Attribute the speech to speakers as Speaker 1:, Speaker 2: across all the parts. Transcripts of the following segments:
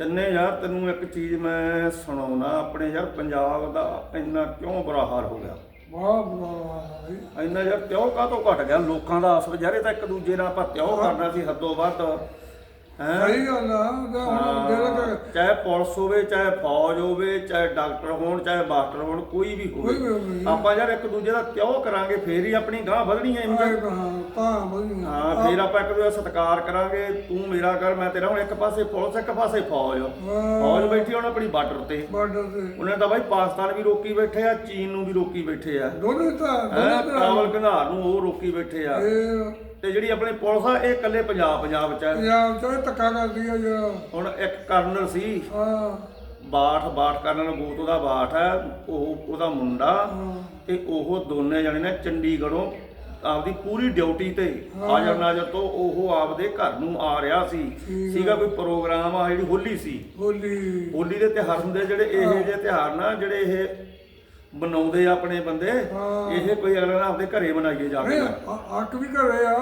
Speaker 1: ਚੰਨੇ ਯਾਰ ਤੈਨੂੰ ਇੱਕ ਚੀਜ਼ ਮੈਂ ਸੁਣਾਉਣਾ। ਆਪਣੇ ਯਾਰ ਪੰਜਾਬ ਦਾ ਇੰਨਾ ਕਿਉਂ ਬੁਰਾ ਹਾਲ ਹੋ ਗਿਆ?
Speaker 2: ਬਹੁਤ ਬੁਰਾ ਹਾਲ ਹੈ
Speaker 1: ਇੰਨਾ ਯਾਰ ਤਿਉ ਕਾਹਤੋਂ ਘਟ ਗਿਆ? ਲੋਕਾਂ ਦਾ ਆਸ ਵਿਚਾਰੇ ਤਾਂ ਇੱਕ ਦੂਜੇ ਨਾਲ ਆਪਾਂ ਤਿਉ ਕਰਨਾ ਸੀ ਹੱਦੋਂ ਵੱਧ।
Speaker 2: ਸਹੀ ਗੱਲ ਆ ਉਹਦਾ ਹੁਣ ਦਿਲ ਕਰ
Speaker 1: ਚਾਹੇ ਪੁਲਿਸ ਹੋਵੇ ਚਾਹੇ ਫੌਜ ਹੋਵੇ ਚਾਹੇ ਡਾਕਟਰ ਹੋਣ ਚਾਹੇ ਮਾਸਟਰ ਹੋਣ ਕੋਈ ਵੀ
Speaker 2: ਕੋਈ ਵੀ
Speaker 1: ਹੋਵੇ।
Speaker 2: ਹੋਵੇ।
Speaker 1: ਆਪਾਂ ਯਾਰ ਇੱਕ ਦੂਜੇ ਦਾ ਤਿਉ ਕਰਾਂਗੇ? ਫੇਰ ਹੀ ਆਪਣੀ ਗਾਂ ਵਧਣੀ ਹੈ ਇੰਨੀ
Speaker 2: ਹਾਂ ਤਾਂ ਵਧੀਆ
Speaker 1: ਹਾਂ ਫੇਰ ਆਪਾਂ ਇੱਕ ਦੂਜੇ ਦਾ ਸਤਿਕਾਰ ਕਰਾਂਗੇ। ਤੂੰ ਮੇਰਾ ਕਰ ਮੈਂ ਤੇਰਾ ਹੁਣ ਇੱਕ ਪਾਸੇ ਪੁਲਿਸ ਇੱਕ ਪਾਸੇ ਫੌਜ। ਫੌਜ ਬੈਠੀ ਹੁਣ ਆਪਣੀ ਬਾਰਡਰ ਤੇ।
Speaker 2: ਬਾਰਡਰ ਤੇ।
Speaker 1: ਉਹਨੇ ਤਾਂ ਬਾਈ ਪਾਕਿਸਤਾਨ ਵੀ ਰੋਕੀ ਬੈਠੇ ਆ ਚੀਨ ਨੂੰ ਵੀ ਰੋਕੀ ਬੈਠੇ ਆ।
Speaker 2: ਦੋਨੇ ਤਾਂ ਦੋਨੇ ਤਾਂ
Speaker 1: ਕਾਬਲ ਕੰਧਾਰ ਨੂੰ ਉਹ ਰੋਕੀ ਬੈਠੇ ਆ।
Speaker 2: ਇਹ
Speaker 1: ਤੇ ਜਿਹੜੀ ਆਪਣੀ ਪੁਲਿਸ ਆ ਇਹ ਇਕੱਲੇ ਪੰਜਾਬ ਪੰਜਾਬ ਚ ਆ।
Speaker 2: ਪੰਜਾਬ ਤੋਂ ਇਹ ਧੱਕਾ ਕਰਦੀ ਆ ਜਿਹੜਾ
Speaker 1: ਹੁਣ ਇੱਕ ਕਰਨਲ ਸੀ।
Speaker 2: ਹਾਂ।
Speaker 1: ਬਾਠ ਬਾਠ ਕਰਨਲ ਗੋਤ ਉਹਦਾ ਬਾਠ ਹੈ ਉਹ ਉਹਦਾ ਮੁੰਡਾ ਤੇ ਉਹ ਦੋਨੇ ਜਣੇ ਨੇ ਚੰਡੀਗੜ੍ਹੋਂ ਆਪਦੀ ਪੂਰੀ ਡਿਊਟੀ ਤੇ ਹਾਜ਼ਰ ਨਾਜ਼ਰ ਤੋਂ ਉਹ ਆਪਦੇ ਘਰ ਨੂੰ ਆ ਰਿਹਾ ਸੀ। ਸੀਗਾ ਕੋਈ ਪ੍ਰੋਗਰਾਮ ਆ ਜਿਹੜੀ ਹੋਲੀ ਸੀ।
Speaker 2: ਹੋਲੀ।
Speaker 1: ਹੋਲੀ ਦੇ ਤਿਉਹਾਰ ਹੁੰਦੇ ਜਿਹੜੇ ਇਹੋ ਜਿਹੇ ਤਿਉਹਾਰ ਨਾ ਜਿਹੜੇ ਇਹ ਆ ਆਪਣੇ ਬੰਦੇ
Speaker 2: ਹਾਂ।
Speaker 1: ਇਹ ਕੋਈ ਅਗਲਾ ਨਾ ਆਪਦੇ ਘਰੇ ਮਨਾਈਏ ਜਾ ਕੇ
Speaker 2: ਨਹੀਂ ਅੱਕ ਵੀ ਘਰੇ ਆ।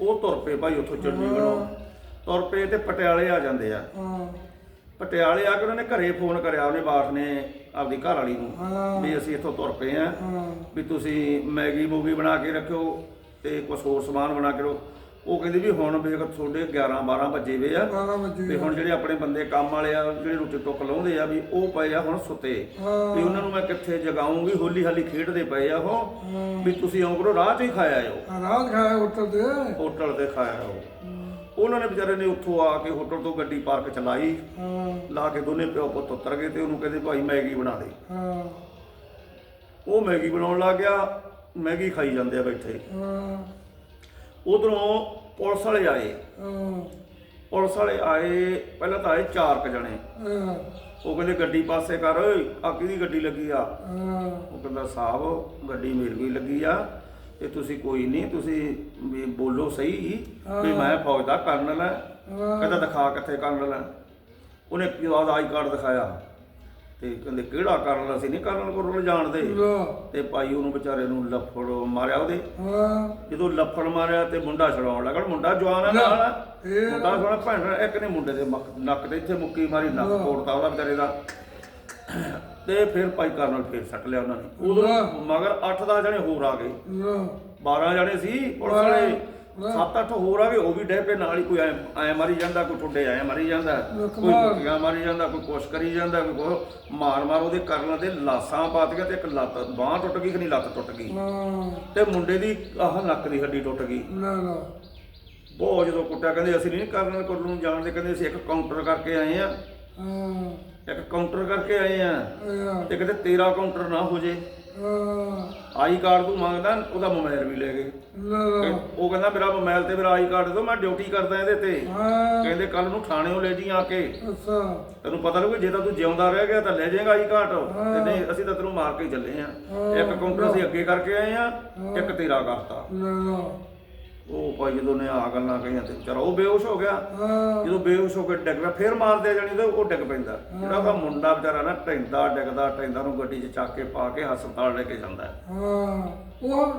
Speaker 1: ਉਹ ਤੁਰ ਪਏ ਭਾਈ ਉੱਥੋਂ ਚੰਡੀਗੜ੍ਹੋਂ। ਤੁਰ ਪਏ ਤੇ ਪਟਿਆਲੇ ਆ ਜਾਂਦੇ ਆ।
Speaker 2: ਹਾਂ।
Speaker 1: ਪਟਿਆਲੇ ਆ ਕੇ ਉਹਨਾਂ ਨੇ ਘਰੇ ਫੋਨ ਕਰਿਆ ਉਹਨੇ ਬਾਠ ਨੇ ਆਪਦੀ ਘਰ ਵਾਲੀ ਨੂੰ ਵੀ ਅਸੀਂ ਇੱਥੋਂ ਤੁਰ ਪਏ ਆ।
Speaker 2: ਹਾਂ।
Speaker 1: ਵੀ ਤੁਸੀਂ ਮੈਗੀ ਮੂਗੀ ਬਣਾ ਕੇ ਰੱਖਿਓ ਤੇ ਕੁਝ ਹੋਰ ਸਮਾਨ ਬਣਾ ਕੇ ਰੱਖੋ ਉਹ ਕਹਿੰਦੇ ਵੀ ਹੁਣ ਵੇਖ ਤੁਹਾਡੇ 11 12 ਵੱਜੇ ਵੇ ਆ।
Speaker 2: 12 ਵਜੇ
Speaker 1: ਵੀ ਹੁਣ ਜਿਹੜੇ ਆਪਣੇ ਬੰਦੇ ਕੰਮ ਵਾਲੇ ਆ ਜਿਹੜੇ ਰੋਟੀ ਟੁੱਕ ਲਾਉਂਦੇ ਆ ਵੀ ਉਹ ਪਏ ਆ ਹੁਣ ਸੁੱਤੇ। ਵੀ ਉਹਨਾਂ ਨੂੰ ਮੈਂ ਕਿੱਥੇ ਜਗਾਉਂਗੀ ਹੋਲੀ ਹਾਲੀ ਖੇਡਦੇ ਪਏ ਆ ਉਹ। ਵੀ ਤੁਸੀਂ ਆਉਂ ਕਰੋ ਰਾਹ 'ਚ ਹੀ ਖਾਇਆ ਆਇਓ
Speaker 2: ਰਾਤ ਖਾਇਆ ਉੱਤਰ ਦੇ
Speaker 1: ਹੋਟਲ ਤੇ ਖਾਇਆ ਆਓ ਉਹਨਾਂ ਨੇ ਵਿਚਾਰੇ ਨੇ ਉੱਥੋਂ ਆ ਕੇ ਹੋਟਲ ਤੋਂ ਗੱਡੀ ਪਾਰਕ ਚਲਾਈ। ਲਾ ਕੇ ਦੋਨੇ ਪਿਓ ਪੁੱਤ ਉਤਰ ਗਏ ਤੇ ਉਹਨੂੰ ਕਹਿੰਦੇ ਭਾਈ ਮੈਗੀ ਬਣਾ ਦੇ। ਉਹ ਮੈਗੀ ਬਣਾਉਣ ਲੱਗ ਗਿਆ। ਮੈਗੀ ਖਾਈ ਜਾਂਦੇ ਆ ਬੈਠੇ।
Speaker 2: ਹਾਂ।
Speaker 1: ਉਧਰੋਂ ਪੁਲਿਸ ਵਾਲੇ ਆਏ।
Speaker 2: ਹਾਂ।
Speaker 1: ਪੁਲਿਸ ਵਾਲੇ ਆਏ ਪਹਿਲਾਂ ਤਾਂ ਆਏ ਚਾਰ ਕ ਜਣੇ।
Speaker 2: ਹਾਂ।
Speaker 1: ਉਹ ਕਹਿੰਦੇ ਗੱਡੀ ਪਾਸੇ ਕਰ ਆ ਕਿਹਦੀ ਗੱਡੀ ਲੱਗੀ ਆ?
Speaker 2: ਹਾਂ।
Speaker 1: ਉਹ ਕਹਿੰਦਾ ਸਾਹਿਬ ਗੱਡੀ ਮੇਰੀ ਕੋਈ ਲੱਗੀ ਆ ਤੇ ਤੁਸੀਂ ਕੋਈ ਨਹੀਂ ਤੁਸੀਂ ਵੀ ਬੋਲੋ ਸਹੀ ਵੀ ਮੈਂ ਫੌਜ ਦਾ ਕਰਨਲ ਆ। ਕਹਿੰਦਾ ਦਿਖਾ ਕਿੱਥੇ ਕਰਨਲ ਆ? ਉਹਨੇ ਆਈ ਕਾਰਡ ਦਿਖਾਇਆ। ਤੇ ਕਹਿੰਦੇ ਕਿਹੜਾ ਕਰਨਲ ਅਸੀਂ ਨਹੀਂ ਕਰਨਲ ਕੋਲ ਜਾਣਦੇ। ਤੇ ਭਾਈ ਉਹਨੂੰ ਵਿਚਾਰੇ ਨੂੰ ਲੱਫੜ ਮਾਰਿਆ ਉਹਦੇ।
Speaker 2: ਹਾਂ।
Speaker 1: ਜਦੋਂ ਲੱਫੜ ਮਾਰਿਆ ਤੇ ਮੁੰਡਾ ਛਡਾਉਣ ਲੱਗਾ ਮੁੰਡਾ ਜਵਾਨ ਆ ਨਾਲ ਮੁੰਡਾ ਥੋੜਾ ਭੈਣ ਇੱਕ ਨੇ ਮੁੰਡੇ ਦੇ ਨੱਕ ਤੇ ਇੱਥੇ ਮੁੱਕੀ ਮਾਰੀ ਨੱਕ ਤੋੜਤਾ ਉਹਦਾ ਵਿਚਾਰੇ ਦਾ। ਤੇ ਫਿਰ ਭਾਈ ਕਰਨਲ ਫੇਰ ਸੱਟ ਲਿਆ ਉਹਨਾਂ ਨੇ। ਉਦੋਂ ਮਗਰ 8-10 ਜਣੇ ਹੋਰ ਆ ਗਏ।
Speaker 2: ਲੋ
Speaker 1: 12 ਜਣੇ ਸੀ ਪੁਲਿਸ ਵਾਲੇ। 7-8 ਹੋਰ ਆ ਗਏ ਉਹ ਵੀ ਡੈ ਪਏ ਨਾਲ ਹੀ ਕੋਈ ਐ ਮਾਰੀ ਜਾਂਦਾ ਕੋਈ ਠੁੱਡੇ ਐ ਮਾਰੀ ਜਾਂਦਾ ਕੋਈ ਮੁੱਕੀਆਂ ਮਾਰੀ ਜਾਂਦਾ ਕੋਈ ਕੁਛ ਕਰੀ ਜਾਂਦਾ ਕੋਈ ਮਾਰ ਮਾਰ ਉਹਦੇ ਕਰਨ ਤੇ ਲਾਸਾਂ ਪਾਤੀਆਂ ਤੇ ਇੱਕ ਲੱਤ ਬਾਹ ਟੁੱਟ ਗਈ ਕਿ ਨਹੀਂ ਲੱਤ ਟੁੱਟ ਗਈ। ਤੇ ਮੁੰਡੇ ਦੀ ਆਹ ਨੱਕ ਦੀ ਹੱਡੀ ਟੁੱਟ ਗਈ।
Speaker 2: ਨਾ ਨਾ।
Speaker 1: ਬਹੁਤ ਜਦੋਂ ਕੁੱਟਿਆ ਕਹਿੰਦੇ ਅਸੀਂ ਨਹੀਂ ਕਰਨਲ ਕੋਲ ਨੂੰ ਜਾਣਦੇ ਕਹਿੰਦੇ ਅਸੀਂ ਇੱਕ ਕਾਊਂਟਰ ਕਰਕੇ ਆਏ ਆ। ਇੱਕ ਕਾਊਂਟਰ ਕਰਕੇ ਆਏ ਆ। ਤੇ ਕਿਤੇ ਤੇਰਾ ਕਾਊਂਟਰ ਨਾ ਹੋ ਜੇ। ਆਈ ਕਾਰਡ ਤੂੰ ਮੰਗਦਾ ਉਹਦਾ ਮੋਬਾਈਲ ਵੀ ਲੈ ਗਏ ਉਹ ਕਹਿੰਦਾ ਮੇਰਾ ਮੋਬਾਈਲ ਤੇ ਮੇਰਾ ਆਈ ਕਾਰਡ ਦਿਓ ਮੈਂ ਡਿਊਟੀ ਕਰਦਾ ਇਹਦੇ ਤੇ। ਕਹਿੰਦੇ ਕੱਲ ਨੂੰ ਥਾਣੇੋਂ ਲੈ ਜੀ ਆ ਕੇ।
Speaker 2: ਅੱਛਾ।
Speaker 1: ਤੈਨੂੰ ਪਤਾ ਲੱਗੂ ਜੇ ਤਾਂ ਤੂੰ ਜਿਉਂਦਾ ਰਹਿ ਗਿਆ ਤਾਂ ਲੈ ਜਾਏਗਾ ਆਈ ਕਾਰਡ। ਤੇ ਨਹੀਂ ਅਸੀਂ ਤਾਂ ਤੈਨੂੰ ਮਾਰ ਕੇ ਚੱਲੇ ਆ ਇੱਕ ਕਾਊਂਟਰ ਅਸੀਂ ਅੱਗੇ ਕਰਕੇ ਆਏ ਆ ਇੱਕ ਤੇਰਾ ਕਰਤਾ। ਉਹ ਭਾਈ ਜਦੋਂ ਨੇ ਆ ਗੱਲਾਂ ਕਹੀਆਂ ਤੇ ਵਿਚਾਰਾ ਉਹ ਬੇਹੋਸ਼ ਹੋ ਗਿਆ।
Speaker 2: ਹਾਂ।
Speaker 1: ਜਦੋਂ ਬੇਹੋਸ਼ ਹੋ ਕੇ ਡਿੱਗ ਪਿਆ ਫਿਰ ਮਾਰਦੇ ਜਾਣੀ ਤੇ ਉਹ ਡਿੱਗ ਪੈਂਦਾ। ਜਿਹੜਾ ਉਹਦਾ ਮੁੰਡਾ ਵਿਚਾਰਾ ਨਾ ਟੈਂਦਾ ਡਿੱਗਦਾ ਟੈਂਦਾ ਨੂੰ ਗੱਡੀ 'ਚ ਚੱਕ ਕੇ ਪਾ ਕੇ ਹਸਪਤਾਲ ਲੈ ਕੇ ਜਾਂਦਾ। ਹੈ।
Speaker 2: ਹਾਂ ਉਹ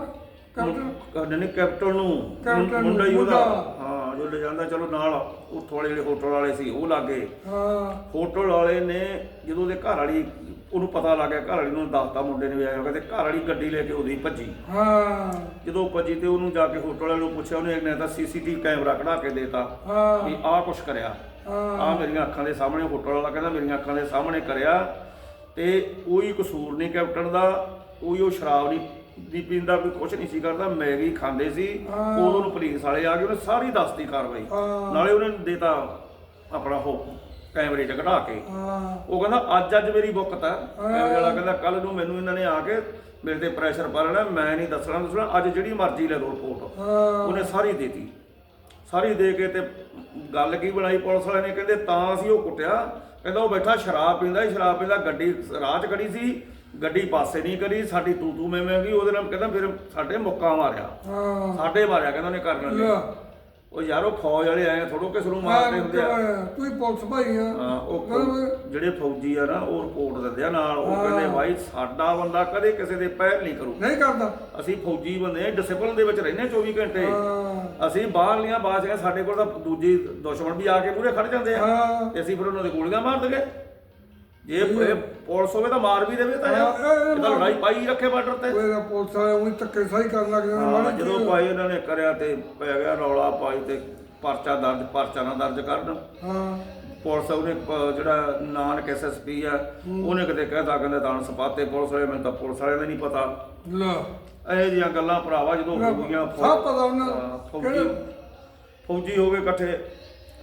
Speaker 2: ਕੈਪਟਨ
Speaker 1: ਕਹਿੰਦੇ ਨੇ ਕੈਪਟਨ ਨੂੰ।
Speaker 2: ਕੈਪਟਨ ਨੂੰ,
Speaker 1: ਮੁੰਡਾ ਹੀ ਉਹਦਾ।
Speaker 2: ਮੁੰਡਾ।
Speaker 1: ਹਾਂ ਜੋ ਲੈ ਜਾਂਦਾ ਚਲੋ ਨਾਲ ਉੱਥੋਂ ਵਾਲੇ ਜਿਹੜੇ ਹੋਟਲ ਵਾਲੇ ਸੀ ਉਹ ਲੱਗੇ।
Speaker 2: ਹਾਂ।
Speaker 1: ਹੋਟਲ ਵਾਲੇ ਨੇ ਜਦੋਂ ਉਹਦੇ ਘਰ ਵਾਲੀ ਉਹਨੂੰ ਪਤਾ ਲੱਗ ਗਿਆ ਘਰ ਵਾਲੀ ਨੂੰ ਦੱਸਤਾ ਮੁੰਡੇ ਨੇ ਵੀ ਆਇਆ ਕਹਿੰਦੇ ਘਰ ਵਾਲੀ ਗੱਡੀ ਲੈ ਕੇ ਉਹਦੀ ਭੱਜੀ।
Speaker 2: ਹਾਂ।
Speaker 1: ਜਦੋਂ ਭੱਜੀ ਤੇ ਉਹਨੂੰ ਜਾ ਕੇ ਹੋਟਲ ਵਾਲੇ ਨੂੰ ਪੁੱਛਿਆ ਉਹਨੇ ਨੇ ਤਾਂ ਸੀਸੀਟੀਵੀ ਕੈਮਰਾ ਕਢਾ ਕੇ ਦੇਤਾ
Speaker 2: ਹਾਂ।
Speaker 1: ਵੀ ਆਹ ਕੁਛ ਕਰਿਆ।
Speaker 2: ਹਾਂ।
Speaker 1: ਆ ਮੇਰੀਆਂ ਅੱਖਾਂ ਦੇ ਸਾਹਮਣੇ ਹੋਟਲ ਵਾਲਾ ਕਹਿੰਦਾ ਮੇਰੀਆਂ ਅੱਖਾਂ ਦੇ ਸਾਹਮਣੇ ਕਰਿਆ ਤੇ ਕੋਈ ਕਸੂਰ ਨਹੀਂ ਕੈਪਟਨ ਦਾ ਕੋਈ ਉਹ ਸ਼ਰਾਬ ਨਹੀਂ ਦੀ ਪੀਂਦਾ ਕੋਈ ਕੁਛ ਨਹੀਂ ਸੀ ਕਰਦਾ ਮੈਗੀ ਖਾਂਦੇ ਸੀ ਉਦੋਂ ਨੂੰ ਪੁਲਿਸ ਵਾਲੇ ਆ ਗਏ ਉਹਨੇ ਸਾਰੀ ਦੱਸਤੀ ਕਾਰਵਾਈ। ਨਾਲੇ ਉਹਨੇ ਦੇਤਾ ਆਪਣਾ ਉਹ ਕੈਮਰੇ 'ਚ ਕਢਾ ਕੇ।
Speaker 2: ਹਾਂ।
Speaker 1: ਉਹ ਕਹਿੰਦਾ ਅੱਜ ਅੱਜ ਮੇਰੀ ਬੁੱਕਤ ਹੈ। ਕੈਮਰੇ ਵਾਲਾ ਕਹਿੰਦਾ ਕੱਲ ਨੂੰ ਮੈਨੂੰ ਇਹਨਾਂ ਨੇ ਆ ਕੇ ਮੇਰੇ ਤੇ ਪ੍ਰੈਸ਼ਰ ਪਾ ਲੈਣਾ ਮੈਂ ਨਹੀਂ ਦੱਸਣਾ ਦੱਸਣਾ ਅੱਜ ਜਿਹੜੀ ਮਰਜ਼ੀ ਲੈ ਲਓ ਰਿਪੋਰਟ ਉਹਨੇ ਸਾਰੀ ਦੇਤੀ। ਸਾਰੀ ਦੇ ਕੇ ਤੇ ਗੱਲ ਕੀ ਬਣਾਈ ਪੁਲਿਸ ਵਾਲੇ ਨੇ? ਕਹਿੰਦੇ ਤਾਂ ਅਸੀਂ ਉਹ ਕੁੱਟਿਆ। ਕਹਿੰਦਾ ਉਹ ਬੈਠਾ ਸ਼ਰਾਬ ਪੀਂਦਾ ਸ਼ਰਾਬ ਪੀਂਦਾ ਗੱਡੀ ਰਾਹ 'ਚ ਖੜੀ ਸੀ ਗੱਡੀ ਪਾਸੇ ਨਹੀਂ ਕਰੀ ਸਾਡੀ ਤੂ ਤੂ ਮੈਂ ਮੈਂ ਗਈ ਉਹਦੇ ਨਾਲ ਕਹਿੰਦਾ ਫਿਰ ਸਾਡੇ ਮੁੱਕਾ ਮਾਰਿਆ।
Speaker 2: ਹਾਂ।
Speaker 1: ਸਾਡੇ ਮਾਰਿਆ ਕਹਿੰਦਾ ਉਹਨੇ ਕਰਨ ਲੱਗੇ
Speaker 2: ਲੈ
Speaker 1: ਉਹ ਯਾਰੋ ਫੌਜ ਵਾਲੇ ਆਏ ਥੋੜੋ ਕਿਸ ਨੂੰ ਮਾਰਦੇ ਹੁੰਦੇ ਆ।
Speaker 2: ਤੂੰ ਹੀ ਪੁਲਿਸ ਭਾਈ ਆ।
Speaker 1: ਹਾਂ, ਉਹ ਫੌ- ਜਿਹੜੇ ਫੌਜੀ ਆ ਨਾ ਉਹ ਰਿਪੋਰਟ ਦਿੰਦੇ ਆ ਨਾਲ ਉਹ ਕਹਿੰਦੇ ਭਾਈ ਸਾਡਾ ਬੰਦਾ ਕਦੇ ਕਿਸੇ ਦੇ ਪੈਰ ਨਹੀਂ ਕਰੂ
Speaker 2: ਨਹੀਂ ਕਰਦਾ।
Speaker 1: ਅਸੀਂ ਫੌਜੀ ਬੰਦੇ ਆ ਡਿਸਪਲਿਨ ਦੇ ਵਿੱਚ ਰਹਿੰਦੇ 24 ਘੰਟੇ।
Speaker 2: ਹਾਂ।
Speaker 1: ਅਸੀਂ ਬਾਹਰਲੀਆਂ ਬਾਸ਼ੀਆਂ ਸਾਡੇ ਕੋਲ ਤਾਂ ਦੂਜੀ ਦੁਸ਼ਮਣ ਵੀ ਆ ਕੇ ਮੂਰੇ ਖੜ ਜਾਂਦੇ ਆ।
Speaker 2: ਹਾਂ।
Speaker 1: ਤੇ ਅਸੀਂ ਫਿਰ ਉਹਨਾਂ ਦੇ ਗੋਲੀਆਂ ਮਾਰ ਦਗੇ ਜੇ ਇਹ ਪੁਲਿਸ ਹੋਵੇ ਤਾਂ ਮਾਰ ਵੀ ਦੇਵੇ ਤਾਂ
Speaker 2: ਇਹ-
Speaker 1: ਤਾਂ ਲੜਾਈ ਪਾਈ ਰੱਖੇ ਬਾਰਡਰ ਤੇ।
Speaker 2: ਨਾ ਪੁਲਿਸ ਵਾਲੇ ਉਹੀ ਧੱਕੇ ਸਹੀ ਕਰਨ ਲੱਗ ਜਾਂਦੇ ਮਾੜੀ
Speaker 1: ਜਦੋਂ। ਭਾਈ ਇਹਨਾਂ ਨੇ ਕਰਿਆ ਤੇ ਪੈ ਗਿਆ ਰੌਲਾ ਪਾਈ ਤੇ ਪਰਚਾ ਦਰਜ ਪਰਚਾ ਨਾ ਦਰਜ ਕਰਨ।
Speaker 2: ਹਾਂ।
Speaker 1: ਪੁਲਿਸ ਉਹਨੇ ਜਿਹੜਾ ਨਾਨਕ ਐਸਐਸਪੀ ਆ ਉਹਨੇ ਕਿਤੇ ਕਹਿਤਾ ਕਹਿੰਦੇ ਦਾਨ ਸਪਾਤੇ ਪੁਲਿਸ ਵਾਲੇ ਮੈਨੂੰ ਤਾਂ ਪੁਲਿਸ ਵਾਲਿਆਂ ਦਾ ਨਹੀਂ ਪਤਾ।
Speaker 2: ਲੈ।
Speaker 1: ਇਹੋ ਜਿਹੀਆਂ ਗੱਲਾਂ ਭਰਾਵਾ ਜਦੋਂ ਹੋ ਗਈਆਂ ਫੌ-
Speaker 2: ਸਭ ਪਤਾ ਉਹਨਾਂ ਨੂੰ।
Speaker 1: ਹਾਂ, ਫੌਜੀ ਫੌਜੀ ਹੋ ਗਏ ਇਕੱਠੇ।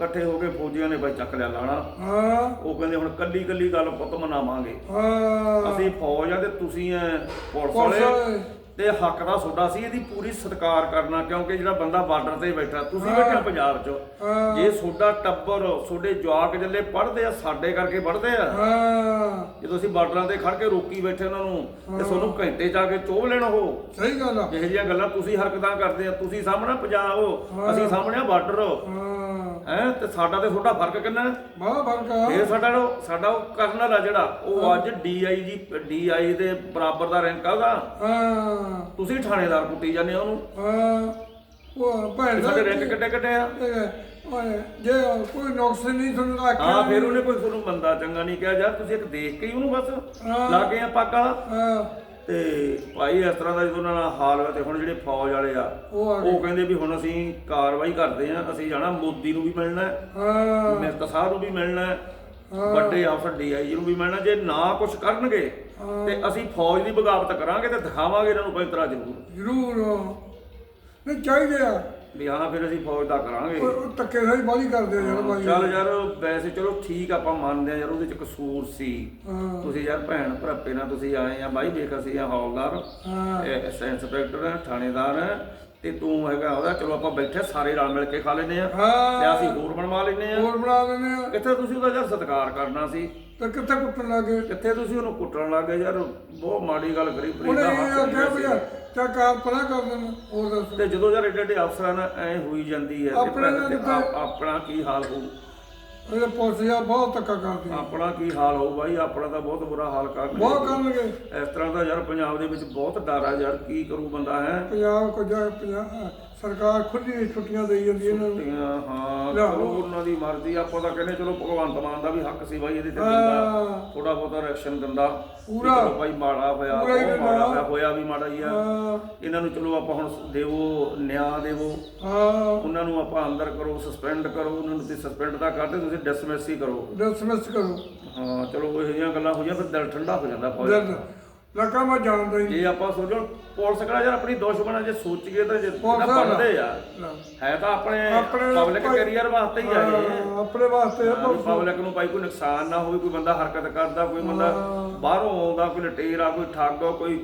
Speaker 1: ਇਕੱਠੇ ਹੋ ਕੇ ਫੌਜੀਆਂ ਨੇ ਭਾਈ ਚੱਕ ਲਿਆ ਲਾਣਾ।
Speaker 2: ਹਾਂ।
Speaker 1: ਉਹ ਕਹਿੰਦੇ ਹੁਣ ਕੱਲੀ ਕੱਲੀ ਗੱਲ ਪੁੱਤ ਮਨਾਵਾਂਗੇ।
Speaker 2: ਹਾਂ।
Speaker 1: ਅਸੀਂ ਫੌਜ ਆ ਤੇ ਤੁਸੀਂ ਐ ਪੁਲਿਸ ਵਾਲੇ। ਤੇ ਹੱਕ ਦਾ ਤੁਹਾਡਾ ਸੀ ਇਹਦੀ ਪੂਰੀ ਸਤਿਕਾਰ ਕਰਨਾ ਕਿਉਂਕਿ ਜਿਹੜਾ ਬੰਦਾ ਬਾਰਡਰ ਤੇ ਬੈਠਾ ਤੁਸੀਂ ਬੈਠੇ ਹੋ ਪੰਜਾਬ 'ਚ।
Speaker 2: ਹਾਂ।
Speaker 1: ਜੇ ਤੁਹਾਡਾ ਟੱਬਰ ਤੁਹਾਡੇ ਜਵਾਕ ਜੱਲੇ ਪੜ੍ਹਦੇ ਆ ਸਾਡੇ ਕਰਕੇ ਪੜ੍ਹਦੇ ਆ।
Speaker 2: ਹਾਂ।
Speaker 1: ਜਦੋਂ ਅਸੀਂ ਬਾਰਡਰਾਂ ਤੇ ਖੜ ਕੇ ਰੋਕੀ ਬੈਠੇ ਉਹਨਾਂ ਨੂੰ ਤੇ ਤੁਹਾਨੂੰ ਘੰਟੇ ਜਾ ਕੇ ਚੋਭ ਲੈਣ ਉਹ।
Speaker 2: ਸਹੀ ਗੱਲ ਆ।
Speaker 1: ਜਿਹੋ ਜਿਹੀਆਂ ਗੱਲਾਂ ਤੁਸੀਂ ਹਰਕਤਾਂ ਕਰਦੇ ਆ ਤੁਸੀਂ ਸਾਹਮਣੇ ਪੰਜਾਬ ਹੋ ਅਸੀਂ ਸਾਹਮਣੇ ਬਾਰਡਰ
Speaker 2: ਹਾਂ।
Speaker 1: ਹੈ। ਤੇ ਸਾਡਾ ਤੇ ਤੁਹਾਡਾ ਫ਼ਰਕ ਕਿੰਨਾ? ਹੈ?
Speaker 2: ਬੜਾ ਫ਼ਰਕ ਆ।
Speaker 1: ਇਹ ਸਾਡਾ ਉਹ- ਸਾਡਾ ਉਹ ਕਰਨਲ ਆ ਜਿਹੜਾ ਉਹ ਅੱਜ ਡੀਆਈਜੀ ਡੀਆਈ ਦੇ ਬਰਾਬਰ ਦਾ ਰੈਂਕ ਆ ਉਹਦਾ।
Speaker 2: ਹਾਂ।
Speaker 1: ਤੁਸੀਂ ਥਾਣੇਦਾਰ ਕੁੱਟੀ ਜਾਂਦੇ ਹੋ ਉਹਨੂੰ?
Speaker 2: ਹਾਂ ਉਹ ਭੈਣ ਦਾ
Speaker 1: ਸਾਡੇ ਰੈਂਕ ਕਿੱਡੇ ਕਿੱਡੇ ਆ?
Speaker 2: ਇਹ- ਓਏ, ਜੇ ਕੋਈ ਨੁਕਸ ਨਹੀਂ ਤੁਹਾਨੂੰ
Speaker 1: ਹਾਂ
Speaker 2: ਆਖਿਆ
Speaker 1: ਫਿਰ ਉਹਨੇ ਕੋਈ ਤੁਹਾਨੂੰ ਬੰਦਾ ਚੰਗਾ ਨਹੀਂ ਕਿਹਾ। ਯਾਰ ਤੁਸੀਂ ਇੱਕ ਦੇਖ ਕੇ ਹੀ ਉਹਨੂੰ ਬਸ
Speaker 2: ਹਾਂ।
Speaker 1: ਲਾ ਕੇ ਆ ਪੱਗ ਵਾਲਾ।
Speaker 2: ਹਾਂ।
Speaker 1: ਤੇ ਭਾਈ ਇਸ ਤਰ੍ਹਾਂ ਦਾ ਜਦੋਂ ਉਹਨਾਂ ਨਾਲ ਹਾਲ ਹੋਇਆ ਤੇ ਹੁਣ ਜਿਹੜੇ ਫੌਜ ਵਾਲੇ ਆ
Speaker 2: ਉਹ ਆ
Speaker 1: ਉਹ ਕਹਿੰਦੇ ਵੀ ਹੁਣ ਅਸੀਂ ਕਾਰਵਾਈ ਕਰਦੇ ਆ ਅਸੀਂ ਜਾਣਾ ਮੋਦੀ ਨੂੰ ਵੀ ਮਿਲਣਾ ਹੈ
Speaker 2: ਹਾਂ।
Speaker 1: ਮਿਰਤ ਸਾਹਿਬ ਨੂੰ ਵੀ ਮਿਲਣਾ ਹੈ ਵੱਡੇ ਅਫਸਰ ਡੀਆਈਜੀ ਨੂੰ ਵੀ ਮਿਲਣਾ ਜੇ ਨਾ ਕੁਝ ਕਰਨਗੇ ਤੇ ਅਸੀਂ ਫੌਜ ਦੀ ਬਗਾਵਤ ਕਰਾਂਗੇ ਤੇ ਦਿਖਾਵਾਂਗੇ ਇਹਨਾਂ ਨੂੰ ਪੈਂਤਰਾ ਜ਼ਰੂਰ।
Speaker 2: ਜ਼ਰੂਰ। ਨਹੀਂ ਚਾਹੀਦੇ ਆ।
Speaker 1: ਵੀ ਹਾਂ ਫਿਰ ਅਸੀਂ ਫੌਜ ਦਾ ਕਰਾਂਗੇ।
Speaker 2: ਉਹ- ਉਹ ਧੱਕੇ ਬਾਲੀ ਕਰਦੇ ਆ ਯਾਰ ਬਾਈ।
Speaker 1: ਚੱਲ ਯਾਰ ਵੈਸੇ ਚਲੋ ਠੀਕ ਆਪਾਂ ਮੰਨਦੇ ਆ ਯਾਰ ਉਹਦੇ ਚ ਕਸੂਰ ਸੀ।
Speaker 2: ਹਾਂ।
Speaker 1: ਤੁਸੀਂ ਯਾਰ ਭੈਣ ਭਰਾਪੇ ਨਾਲ ਤੁਸੀਂ ਆਏ ਆ ਬਾਈ ਦੇਖ ਅਸੀਂ ਆ ਹੌਲਦਾਰ
Speaker 2: ਹਾਂ।
Speaker 1: ਇਹ ਇੰਸਪੈਕਟਰ ਥਾਣੇਦਾਰ ਤੇ ਤੂੰ ਹੈਗਾ ਉਹਦਾ ਚਲੋ ਆਪਾਂ ਬੈਠੇ ਸਾਰੇ ਰਲ ਮਿਲ ਕੇ ਖਾ ਲੈਨੇ ਆ। ਤੇ
Speaker 2: ਹਾਂ
Speaker 1: ਅਸੀਂ ਹੋਰ ਬਣਵਾ ਲੈਨੇ ਆ।
Speaker 2: ਹੋਰ ਬਣਾ ਦਿੰਦੇ ਆ।
Speaker 1: ਕਿੱਥੇ ਤੁਸੀਂ ਉਹਦਾ ਯਾਰ ਸਤਿਕਾਰ ਕਰਨਾ ਸੀ?
Speaker 2: ਤੇ ਕਿੱਥੇ ਕੁੱਟਣ ਲੱਗੇ
Speaker 1: ਕਿੱਥੇ ਤੁਸੀਂ ਉਹਨੂੰ ਕੁੱਟਣ ਲੱਗੇ ਯਾਰ? ਬਹੁਤ ਮਾੜੀ ਗੱਲ ਕਰੀ ਪ੍ਰੀਤ
Speaker 2: ਉਹਨੇ ਇਹ ਆਖਿਆ ਵੀ। ਚਾ ਕਾਰ ਪਰਾਂ ਕਰ ਦੇਣਾ ਹੋਰ ਦੱਸ।
Speaker 1: ਤੇ ਜਦੋਂ ਯਾਰ ਏਡੇ ਏਡੇ ਅਫਸਰਾਂ ਨਾਲ ਐ ਹੋਈ ਜਾਂਦੀ ਹੈ ਤੇ
Speaker 2: ਆਪਣੇ
Speaker 1: ਤੇ ਆਪ- ਕੀ ਹਾਲ ਹੋਊ?
Speaker 2: ਇਹ ਪੁਲਿਸ ਆ ਬਹੁਤ ਧੱਕਾ ਕਰਦੀ ਆ।
Speaker 1: ਆਪਣਾ ਕੀ ਹਾਲ ਹੋਊ ਬਾਈ? ਆਪਣਾ ਤਾਂ ਬਹੁਤ ਬੁਰਾ ਹਾਲ ਕਰਨਗੇ
Speaker 2: ਬਹੁਤ ਕਰਨਗੇ।
Speaker 1: ਇਸ ਤਰ੍ਹਾਂ ਦਾ ਯਾਰ ਪੰਜਾਬ ਦੇ ਵਿੱਚ ਬਹੁਤ ਡਰ ਆ ਯਾਰ ਕੀ ਕਰੂ ਬੰਦਾ ਹੈ?
Speaker 2: ਪੰਜਾਬ ਕੋ ਜਾ ਪੰਜਾਬ ਸਰਕਾਰ ਖੁੱਲੀ ਛੁੱਟੀਆਂ ਦੇਈ ਜਾਂਦੀ ਇਹਨਾਂ ਨੂੰ।
Speaker 1: ਛੁੱਟੀਆਂ, ਹਾਂ
Speaker 2: ਲਿਆਓ।
Speaker 1: ਚਲੋ ਉਹਨਾਂ ਦੀ ਮਰਜ਼ੀ ਆਪਾਂ ਤਾਂ ਕਹਿੰਦੇ ਚਲੋ ਭਗਵੰਤ ਮਾਨ ਦਾ ਵੀ ਹੱਕ ਸੀ ਬਾਈ ਇਹਦੇ ਤੇ ਦਿੰਦਾ।
Speaker 2: ਹਾਂ।
Speaker 1: ਥੋੜਾ ਬਹੁਤਾ ਰਿਐਕਸ਼ਨ ਦਿੰਦਾ।
Speaker 2: ਪੂਰਾ।
Speaker 1: ਚਲੋ ਬਾਈ ਮਾੜਾ ਹੋਇਆ
Speaker 2: ਪੂਰਾ ਹੀ
Speaker 1: ਬਹੁਤ ਮਾੜਾ
Speaker 2: ਦਿੰਦਾ।
Speaker 1: ਹੋਇਆ ਹੋਇਆ ਵੀ ਮਾੜਾ ਹੀ ਆ।
Speaker 2: ਹਾਂ।
Speaker 1: ਇਹਨਾਂ ਨੂੰ ਚਲੋ ਆਪਾਂ ਹੁਣ ਦੇਵੋ ਨਿਆਂ ਦੇਵੋ।
Speaker 2: ਹਾਂ।
Speaker 1: ਉਹਨਾਂ ਨੂੰ ਆਪਾਂ ਅੰਦਰ ਕਰੋ ਸਸਪੈਂਡ ਕਰੋ ਉਹਨਾਂ ਨੂੰ ਤੇ ਸਸਪੈਂਡ ਤਾਂ ਕਰਦੇ ਤੁਸੀਂ ਡਿਸਮਿਸ ਹੀ ਕਰੋ।
Speaker 2: ਡਿਸਮਿਸ ਕਰੋ।
Speaker 1: ਹਾਂ ਚਲੋ ਇਹੋ ਜਿਹੀਆਂ ਗੱਲਾਂ ਹੋ ਜਾਂਦੀਆਂ ਫਿਰ ਦਿਲ ਠੰਡਾ ਹੋ ਜਾਂਦਾ ਫੌਜ
Speaker 2: ਜਦ ਲੱਗਾ ਮੈਂ ਜਾਣਦਾ ਹੀ
Speaker 1: ਜੇ ਆਪਾਂ ਸੋਚੋ ਪੁਲਿਸ ਕਿਹੜਾ ਯਾਰ ਆਪਣੀ ਦੁਸ਼ਮਣ ਆ ਜੇ ਸੋਚੀਏ ਤਾਂ ਜੇ
Speaker 2: ਪੁਲਿਸ
Speaker 1: ਤਾਂ ਬਣਦੇ ਆ।
Speaker 2: ਨਹੀਂ।
Speaker 1: ਹੈ ਤਾਂ ਆਪਣੇ
Speaker 2: ਆਪਣੇ
Speaker 1: ਪਬਲਿਕ
Speaker 2: ਭਾਈ-
Speaker 1: ਕੈਰੀਅਰ ਵਾਸਤੇ ਹੀ ਆ ਇਹ।
Speaker 2: ਹਾਂ, ਆਪਣੇ ਵਾਸਤੇ ਆ ਪੁਲਿਸ।
Speaker 1: ਪਬਲਿਕ ਨੂੰ ਭਾਈ ਕੋਈ ਨੁਕਸਾਨ ਨਾ ਹੋਵੇ ਕੋਈ ਬੰਦਾ ਹਰਕਤ ਕਰਦਾ ਕੋਈ ਬੰਦਾ ਬਾਹਰੋਂ ਆਉਂਦਾ ਕੋਈ ਲਟੇਰਾ ਕੋਈ ਠੱਗ ਕੋਈ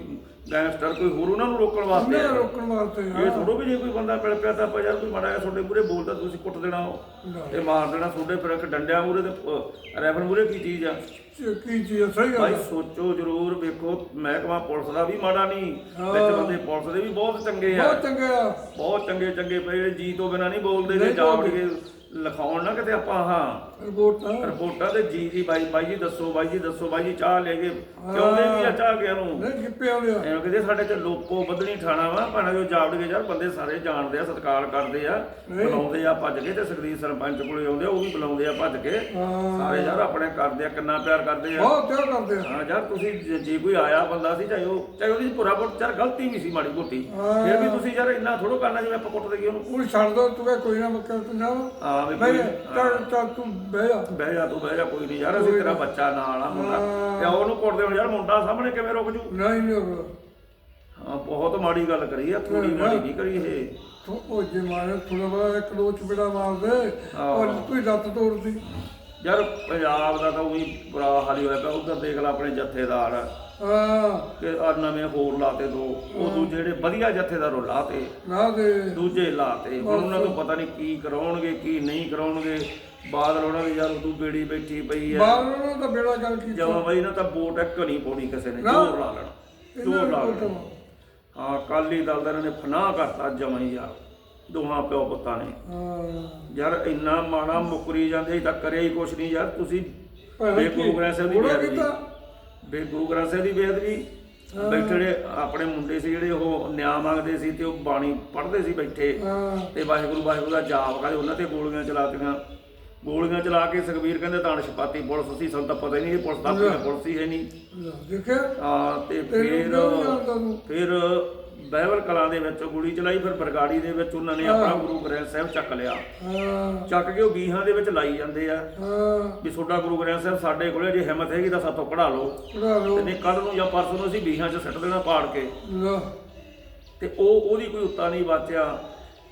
Speaker 1: ਗੈਂਗਸਟਰ ਕੋਈ ਹੋਰ ਉਹਨਾਂ ਨੂੰ ਰੋਕਣ ਵਾਸਤੇ
Speaker 2: ਉਹਨਾਂ। ਨੂੰ ਰੋਕਣ ਵਾਸਤੇ।
Speaker 1: ਇਹ ਥੋੜੋ ਵੀ ਜੇ ਕੋਈ ਬੰਦਾ ਪਿਲ ਪਿਆ ਤਾਂ ਆਪਾਂ ਯਾਰ ਕੋਈ ਮਾੜਾ ਜਿਹਾ ਤੁਹਾਡੇ ਮੂਰੇ ਬੋਲਦਾ ਤੁਸੀਂ ਕੁੱਟ ਦੇਣਾ ਉਹ। ਤੇ ਮਾਰ ਦੇਣਾ ਤੁਹਾਡੇ ਫਿਰ ਇੱਕ ਡੰਡਿਆਂ ਮੂਰੇ ਤੇ ਰੈਫਨ ਮੂਰੇ ਕੀ ਚੀਜ਼ ਆ?
Speaker 2: ਕੀ ਚੀਜ਼ ਆ, ਸਹੀ ਗੱਲ
Speaker 1: ਭਾਈ
Speaker 2: ਆ।
Speaker 1: ਸੋਚੋ ਜ਼ਰੂਰ ਵੇਖੋ ਮਹਿਕਮਾ ਪੁਲਿਸ ਦਾ ਵੀ ਮਾੜਾ ਨਹੀਂ। ਵਿੱਚ ਬੰਦੇ ਪੁਲਿਸ ਦੇ ਵੀ ਬਹੁਤ ਚੰਗੇ ਆ।
Speaker 2: ਬਹੁਤ ਚੰਗੇ ਆ।
Speaker 1: ਬਹੁਤ ਚੰਗੇ ਚੰਗੇ ਪਏ ਜੀ ਤੋਂ ਬਿਨਾ ਨਹੀਂ ਬੋਲਦੇ ਜੇ ਜਾਵੜ ਕੇ ਲਿਖਾਉਣ ਨਾ ਕਿਤੇ ਆਪਾਂ ਹਾਂ।
Speaker 2: ਰਿਪੋਰਟ।
Speaker 1: ਰਿਪੋਰਟਾਂ ਤੇ ਜੀ ਜੀ ਬਾਈ ਬਾਈ ਜੀ ਦੱਸੋ ਬਾਈ ਜੀ ਦੱਸੋ ਬਾਈ ਜੀ ਚਾਹ ਲੈ ਕੇ ਕਿਉਂਦੇ ਵੀ ਆ ਚਾਹ ਗਿਆ ਨੂੰ?
Speaker 2: ਨਹੀਂ ਗਿੱਪੇ ਆਉਂਦੇ ਆ
Speaker 1: ਐਵੇਂ ਕਹਿੰਦੇ ਸਾਡੇ ਚ ਲੋਕੋ ਬਦਲੀ ਠਾਣਾ ਵਾ ਭਾਣਾ ਜੋ ਜਾਵੜ ਕੇ ਯਾਰ ਬੰਦੇ ਸਾਰੇ ਜਾਣਦੇ ਆ ਸਤਿਕਾਰ ਕਰਦੇ ਆ। ਬੁਲਾਉਂਦੇ ਆ ਭੱਜ ਕੇ ਤੇ ਸਰਦੀਪ ਸਰਪੰਚ ਕੋਲੇ ਆਉਂਦੇ ਉਹ ਵੀ ਬੁਲਾਉਂਦੇ ਆ ਭੱਜ ਕੇ।
Speaker 2: ਹਾਂ।
Speaker 1: ਸਾਰੇ ਯਾਰ ਆਪਣੇ ਕਰਦੇ ਆ ਕਿੰਨਾ ਪਿਆਰ ਕਰਦੇ ਆ।
Speaker 2: ਬਹੁਤ ਪਿਆਰ ਕਰਦੇ ਆ।
Speaker 1: ਹਾਂ ਯਾਰ ਤੁਸੀਂ ਜੇ- ਕੋਈ ਆਇਆ ਬੰਦਾ ਸੀ ਚਾਹੇ ਉਹ ਚਾਹੇ ਉਹਦੀ ਭੁਰਾ ਬਹੁਤ ਚਾਰ ਗਲਤੀ ਵੀ ਸੀ ਮਾੜੀ ਮੋਟੀ। ਫਿਰ ਵੀ ਤੁਸੀਂ ਯਾਰ ਇੰਨਾ ਥੋੜੋ ਕਰਨਾ ਜਿਵੇਂ ਆਪਾਂ ਕੁੱਟ ਦੇਈਏ ਉਹਨੂੰ।
Speaker 2: ਉਹ ਛੱਡ ਦੋ ਤੂੰ ਕੋਈ ਨਾ ਬੱਕਰ ਤੂੰ ਨਾ।
Speaker 1: ਹਾਂ ਵੀ ਕੋਈ
Speaker 2: ਤੂੰ ਬਹਿ ਜਾ।
Speaker 1: ਬਹਿ ਜਾ ਤੂੰ ਬਹਿ ਜਾ ਕੋਈ ਨਹੀਂ ਯਾਰ ਅਸੀਂ ਤੇਰਾ ਬੱਚਾ ਨਾਲ ਆ ਮੁੰਡਾ। ਤੇ ਉਹਨੂੰ ਕੁੱਟਦੇ ਹੁਣ ਯਾਰ ਮੁੰਡਾ ਸਾਹਮਣੇ ਕਿਵੇਂ ਰੁਕ ਜੂ?
Speaker 2: ਨਹੀਂ ਨਹੀਂ ਹੋਗਾ
Speaker 1: ਹਾਂ ਬਹੁਤ ਮਾੜੀ ਗੱਲ ਕਰੀ ਆ ਥੋੜੀ ਮਾੜੀ ਨਹੀਂ ਕਰੀ ਇਹ।
Speaker 2: ਤੂੰ ਉਹ ਜੇ ਮਾਰੇ ਥੋੜਾ ਬੜਾ ਇੱਕ ਦੋ ਚਪੇੜਾ ਮਾਰ ਦੇ ਔਰ ਹੀ ਲੱਤ ਤੋੜਦੀ।
Speaker 1: ਯਾਰ ਪੰਜਾਬ ਦਾ ਤਾਂ ਉਹੀ ਬੁਰਾ ਹਾਲ ਹੀ ਹੋਇਆ ਪਿਆ ਉਧਰ ਦੇਖ ਲੈ ਆਪਣੇ ਜਥੇਦਾਰ।
Speaker 2: ਹਾਂ।
Speaker 1: ਕਿ ਆ ਨਵੇਂ ਹੋਰ ਲਾਤੇ ਦੋ ਉਹ ਦੂਜੇ ਜਿਹੜੇ ਵਧੀਆ ਜਥੇਦਾਰ ਉਹ ਲਾਤੇ।
Speaker 2: ਨਾ ਦੇ।
Speaker 1: ਦੂਜੇ ਲਾਤੇ ਹੁਣ ਉਹਨਾਂ ਤੋਂ ਪਤਾ ਨਹੀਂ ਕੀ ਕਰਾਉਣਗੇ ਕੀ ਨਹੀਂ ਕਰਾਉਣਗੇ। ਬਾਦਲ ਉਹਨਾਂ ਦੀ ਯਾਰ ਉਦੋਂ ਬੇੜੀ ਬੈਠੀ ਪਈ ਆ
Speaker 2: ਬਾਹਰ ਨੂੰ ਤਾਂ ਬੇੜਾ ਗੱਲ ਕੀਤੀ
Speaker 1: ਜਮਾ ਬਈ ਨਾ ਤਾਂ ਵੋਟ ਇੱਕ ਨਹੀਂ ਪਾਉਣੀ ਕਿਸੇ ਨੇ। ਜ਼ੋਰ ਲਾ ਲੈਣਾ ਜ਼ੋਰ ਲਾ ਲੈਣਾ। ਹਾਂ ਕਾਲੀ ਦਲ ਦਾ ਇਹਨਾਂ ਨੇ ਫਨਾਹ ਕਰਤਾ ਜਮਾ ਹੀ ਯਾਰ ਦੋਹਾਂ ਪਿਓ ਪੁੱਤਾਂ ਨੇ। ਯਾਰ ਇੰਨਾ ਮਾਣਾ ਮੁਕਰੀ ਜਾਂਦੇ ਤਾਂ ਕਰਿਆ ਹੀ ਕੁਛ ਨਹੀਂ ਯਾਰ ਤੁਸੀਂ
Speaker 2: ਭੈਣੇ
Speaker 1: ਬੇ ਗੁਰੂ ਗ੍ਰੰਥ ਸਾਹਿਬ ਦੀ ਬੇਅਦਬੀ।
Speaker 2: ਕੀਤਾ।
Speaker 1: ਬੇ ਗੁਰੂ ਗ੍ਰੰਥ ਸਾਹਿਬ ਦੀ ਬੇਅਦਬੀ। ਬੈਠੇ ਆਪਣੇ ਮੁੰਡੇ ਸੀ ਜਿਹੜੇ ਉਹ ਨਿਆਂ ਮੰਗਦੇ ਸੀ ਤੇ ਉਹ ਬਾਣੀ ਪੜ੍ਹਦੇ ਸੀ ਬੈਠੇ। ਤੇ ਵਾਹਿਗੁਰੂ ਵਾਹਿਗੁਰੂ ਦਾ ਜਾਪ ਕਰਦੇ ਉਹਨਾਂ ਤੇ ਗੋਲੀਆਂ ਚਲਾਤੀਆਂ। ਗੋਲੀਆਂ ਚਲਾ ਕੇ ਸੁਖਬੀਰ ਕਹਿੰਦੇ ਤਾਂ ਛਪਾਤੀ ਪੁਲਿਸ ਸੀ ਸਾਨੂੰ ਤਾਂ ਪਤਾ ਹੀ ਨਹੀਂ ਇਹ ਪੁਲਿਸ ਦਾ ਕੋਈ ਪੁਲਿਸ ਹੀ ਹੈ ਨਹੀਂ।
Speaker 2: ਦੇਖਿਆ?
Speaker 1: ਆ ਤੇ ਫਿਰ? ਫਿਰ ਬਹਿਬਲ ਕਲਾਂ ਦੇ ਵਿੱਚ ਗੋਲੀ ਚਲਾਈ ਫਿਰ ਬਰਗਾੜੀ ਦੇ ਵਿੱਚ ਉਹਨਾਂ ਨੇ ਆਪਣਾ ਗੁਰੂ ਗ੍ਰੰਥ ਸਾਹਿਬ ਚੱਕ ਲਿਆ। ਚੱਕ ਕੇ ਉਹ ਗੀਹਾਂ ਦੇ ਵਿੱਚ ਲਾਈ ਜਾਂਦੇ ਆ। ਵੀ ਤੁਹਾਡਾ ਗੁਰੂ ਗ੍ਰੰਥ ਸਾਹਿਬ ਸਾਡੇ ਕੋਲੇ ਜੇ ਹਿੰਮਤ ਹੈਗੀ ਤਾਂ ਸਾਤੋਂ ਕਢਾ ਲਓ। ਤੇ ਕੱਲ ਨੂੰ ਜਾਂ ਪਰਸੋਂ ਨੂੰ ਅਸੀਂ ਗੀਹਾਂ 'ਚ ਸੱਟ ਦੇਣਾ ਪਾੜ ਕੇ। ਤੇ ਉਹ ਉਹਦੀ ਕੋਈ ਉੱਤਾ ਨਹੀਂ ਬਾਚਿਆ।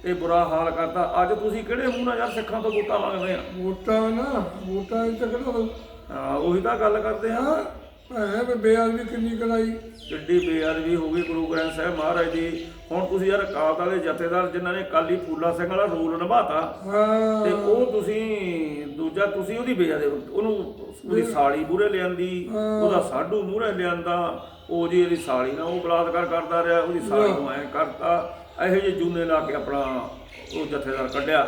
Speaker 1: ਤੇ ਬੁਰਾ ਹਾਲ ਕਰਤਾ। ਅੱਜ ਤੁਸੀਂ ਕਿਹੜੇ ਮੂੰਹ ਨਾਲ ਯਾਰ ਸਿੱਖਾਂ ਤੋਂ ਵੋਟਾਂ ਮੰਗਦੇ ਆ
Speaker 2: ਵੋਟਾਂ ਨਾ ਵੋਟਾਂ ਇਹ ਚੱਕਣਾ ਦੋ
Speaker 1: ਹਾਂ, ਉਹੀ ਤਾਂ ਗੱਲ ਕਰਦੇ ਆ।
Speaker 2: ਹਾਂ ਭੈਣੇ ਵੀ ਬੇਅਦਬੀ ਕਿੰਨੀ ਕਰਾਈ।
Speaker 1: ਕਿੱਡੀ ਬੇਅਦਬੀ ਹੋ ਗਈ ਗੁਰੂ ਗ੍ਰੰਥ ਸਾਹਿਬ ਮਹਾਰਾਜ ਦੀ। ਹੁਣ ਤੁਸੀਂ ਯਾਰ ਅਕਾਲ ਦੇ ਜਥੇਦਾਰ ਜਿਨ੍ਹਾਂ ਨੇ ਕਾਲੀ ਫੂਲਾ ਸਿੰਘ ਵਾਲਾ ਰੂਲ ਨਿਭਾਤਾ
Speaker 2: ਹਾਂ।
Speaker 1: ਤੇ ਉਹ ਤੁਸੀਂ ਦੂਜਾ ਤੁਸੀਂ ਉਹਦੀ ਬੇਅਦਬੀ ਉਹਨੂੰ ਉਹਦੀ ਸਾਲੀ ਮੂਹਰੇ ਲਿਆਂਦੀ ਉਹਦਾ ਸਾਡੂ ਮੂਹਰੇ ਲਿਆਂਦਾ ਉਹ ਜੀ ਇਹਦੀ ਸਾਲੀ ਨਾਲ ਉਹ ਬਲਾਤਕਾਰ ਕਰਦਾ ਰਿਹਾ ਉਹਦੀ ਸਾਲੀ ਨੂੰ ਐ ਕਰਤਾ। ਇਹੋ ਜਿਹੇ ਜੂਨੇ ਲਾ ਕੇ ਆਪਣਾ ਉਹ ਜਥੇਦਾਰ ਕੱਢਿਆ।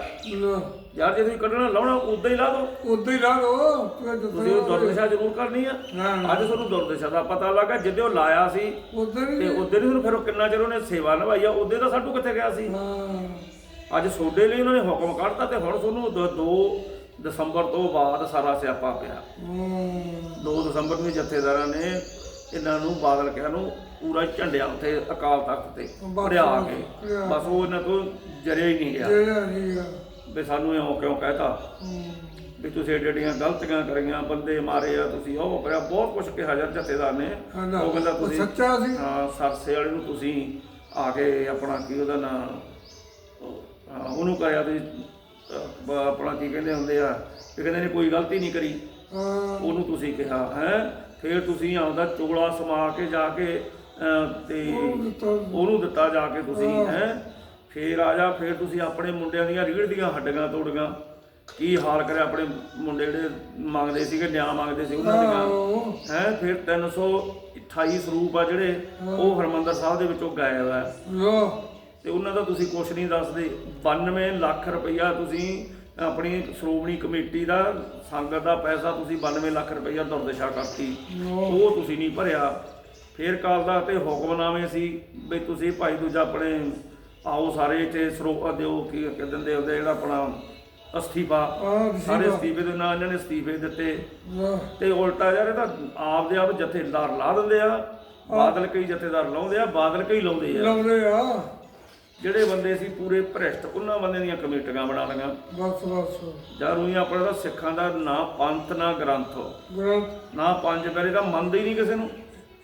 Speaker 1: ਯਾਰ ਜੇ ਤੁਸੀਂ ਕੱਢਣਾ ਲਾਉਣਾ ਉਦਾਂ ਹੀ ਲਾ ਦਿਓ।
Speaker 2: ਉੱਦਾਂ ਹੀ ਲਾ ਦੋ ਤੂੰ
Speaker 1: ਤੁਸੀਂ ਉਹ ਦੁਰਦਸ਼ਾ ਜ਼ਰੂਰ ਕਰਨੀ ਆ। ਅੱਜ ਤੁਹਾਨੂੰ ਦੁਰਦਸ਼ਾ ਦਾ ਪਤਾ ਲੱਗਾ ਜਿੱਦੇ ਉਹ ਲਾਇਆ ਸੀ।
Speaker 2: ਉੱਦਾਂ
Speaker 1: ਤੇ
Speaker 2: ਹੀ
Speaker 1: ਉਹਦੇ ਨੂੰ ਫਿਰ ਉਹ ਕਿੰਨਾ ਚਿਰ ਉਹਨੇ ਸੇਵਾ ਨਿਭਾਈ ਆ ਉਹਦੇ ਦਾ ਸਾਡੂ ਕਿੱਥੇ ਗਿਆ ਸੀ?
Speaker 2: ਹਾਂ
Speaker 1: ਅੱਜ ਸੋਡੇ ਲਈ ਉਹਨਾਂ ਨੇ ਹੁਕਮ ਕੱਢਤਾ ਤੇ ਹੁਣ ਤੁਹਾਨੂੰ 2 ਦਸੰਬਰ ਤੋਂ ਬਾਅਦ ਸਾਰਾ ਸਿਆਪਾ ਪਿਆ।
Speaker 2: ਹਾਂ।
Speaker 1: 2 ਦਸੰਬਰ ਨੂੰ ਜਥੇਦਾਰਾਂ ਨੇ ਇਹਨਾਂ ਨੂੰ ਬਾਦਲ ਕਿਹਾ ਨੂੰ ਪੂਰਾ ਝੰਡਿਆ ਉੱਥੇ ਅਕਾਲ ਤਖਤ ਤੇ ਭਰਿਆ ਕੇ।
Speaker 2: ਭਰਿਆ।
Speaker 1: ਬਸ ਉਹ ਇਹਨਾਂ ਤੋਂ ਜਰਿਆ ਹੀ ਨਹੀਂ ਗਿਆ।
Speaker 2: ਜਿਹੜਾ ਨਹੀਂ ਆ
Speaker 1: ਵੀ ਸਾਨੂੰ ਇਹ ਕਿਉਂ ਕਹਿਤਾ। ਵੀ ਤੁਸੀਂ ਏਡੀਆਂ ਏਡੀਆਂ ਗਲਤੀਆਂ ਕਰੀਆਂ ਬੰਦੇ ਮਾਰੇ ਆ ਤੁਸੀਂ ਉਹ ਕਰਿਆ ਬਹੁਤ ਕੁਝ ਕਿਹਾ ਜਰ ਜਥੇਦਾਰ ਨੇ। ਉਹ ਕਹਿੰਦਾ
Speaker 2: ਉਹ
Speaker 1: ਤੁਸੀਂ
Speaker 2: ਸੱਚਾ ਸੀ।
Speaker 1: ਹਾਂ ਸਰਸੇ ਵਾਲੇ ਨੂੰ ਤੁਸੀਂ ਆ ਕੇ ਆਪਣਾ ਕੀ ਉਹਦਾ ਨਾਂ ਹਾਂ, ਉਹਨੂੰ ਕਰਿਆ ਤੁਸੀਂ ਅਹ, ਬ- ਆਪਣਾ ਕੀ ਕਹਿੰਦੇ ਹੁੰਦੇ ਆ ਵੀ ਕਹਿੰਦੇ ਨੇ ਕੋਈ ਗਲਤੀ ਨਹੀਂ ਕਰੀ।
Speaker 2: ਹਾਂ।
Speaker 1: ਉਹਨੂੰ ਤੁਸੀਂ ਕਿਹਾ ਹੈ? ਫਿਰ ਤੁਸੀਂ ਆਪਦਾ ਚੋਲਾ ਸਮਾ ਕੇ ਜਾ ਕੇ ਤੇ ਉਹਨੂੰ ਦਿੱਤਾ ਜਾ ਕੇ ਤੁਸੀਂ ਹੈ। ਫੇਰ ਆ ਜਾ ਫੇਰ ਤੁਸੀਂ ਆਪਣੇ ਮੁੰਡਿਆਂ ਦੀਆਂ ਰੀੜ ਦੀਆਂ ਹੱਡੀਆਂ ਤੋੜੀਆਂ। ਕੀ ਹਾਲ ਕਰਿਆ ਆਪਣੇ ਮੁੰਡੇ ਜਿਹੜੇ ਮੰਗਦੇ ਸੀਗੇ ਨਿਆਂ ਮੰਗਦੇ ਸੀ ਉਹਨਾਂ ਦੀਆਂ। ਹੈ। ਫਿਰ 328 ਸਰੂਪ ਆ ਜਿਹੜੇ ਉਹ ਹਰਮੰਦਰ ਸਾਹਿਬ ਦੇ ਵਿੱਚੋਂ ਗਾਇਬ ਆ। ਤੇ ਉਹਨਾਂ ਦਾ ਤੁਸੀਂ ਕੁਛ ਨਹੀਂ ਦੱਸਦੇ। 92 ਲੱਖ ਰੁਪਈਆ ਤੁਸੀਂ ਆਪਣੀ ਸ਼੍ਰੋਮਣੀ ਕਮੇਟੀ ਦਾ ਸੰਗਤ ਦਾ ਪੈਸਾ ਤੁਸੀਂ 92 ਲੱਖ ਰੁਪਈਆ ਦੁਰਦਸ਼ਾ ਕਰਤੀ। ਉਹ ਤੁਸੀਂ ਨਹੀਂ ਭਰਿਆ। ਫਿਰ ਕਾਲ ਦਾ ਤੇ ਹੁਕਮਨਾਮੇ ਸੀ ਵੀ ਤੁਸੀਂ ਭਾਈ ਦੂਜਾ ਆਪਣੇ ਆਓ ਸਾਰੇ ਇੱਥੇ ਸਰੋ ਦਿਓ ਕੀ ਕਿ ਦਿੰਦੇ ਹੁੰਦੇ ਜਿਹੜਾ ਆਪਣਾ ਅਸਤੀਫਾ ਸਾਰੇ ਅਸਤੀਫੇ ਦੇ ਨਾਲ ਇਹਨਾਂ ਨੇ ਅਸਤੀਫੇ ਦਿੱਤੇ। ਤੇ ਉਲਟਾ ਯਾਰ ਇਹ ਤਾਂ ਆਪਦੇ ਆਪ ਜਥੇਦਾਰ ਲਾ ਦਿੰਦੇ ਆ ਬਾਦਲ ਕਈ ਜਥੇਦਾਰ ਲਾਉਂਦੇ ਆ ਬਾਦਲ ਕਈ ਲਾਉਂਦੇ ਆ।
Speaker 2: ਲਾਉਂਦੇ ਆ।
Speaker 1: ਜਿਹੜੇ ਬੰਦੇ ਸੀ ਪੂਰੇ ਭ੍ਰਿਸ਼ਟ ਉਹਨਾਂ ਬੰਦੇ ਦੀਆਂ ਕਮੇਟੀਆਂ ਬਣਾ ਲਈਆਂ।
Speaker 2: ਬਸ ਬਸ।
Speaker 1: ਜਦ ਉਹੀ ਆਪਣਾ ਤਾਂ ਸਿੱਖਾਂ ਦਾ ਨਾ ਪੰਥ ਨਾ ਗ੍ਰੰਥ।
Speaker 2: ਗ੍ਰੰਥ।
Speaker 1: ਨਾ ਪੰਜ ਪਿਆਰੇ ਦਾ ਮੰਨਦੇ ਹੀ ਨਹੀਂ ਕਿਸੇ ਨੂੰ।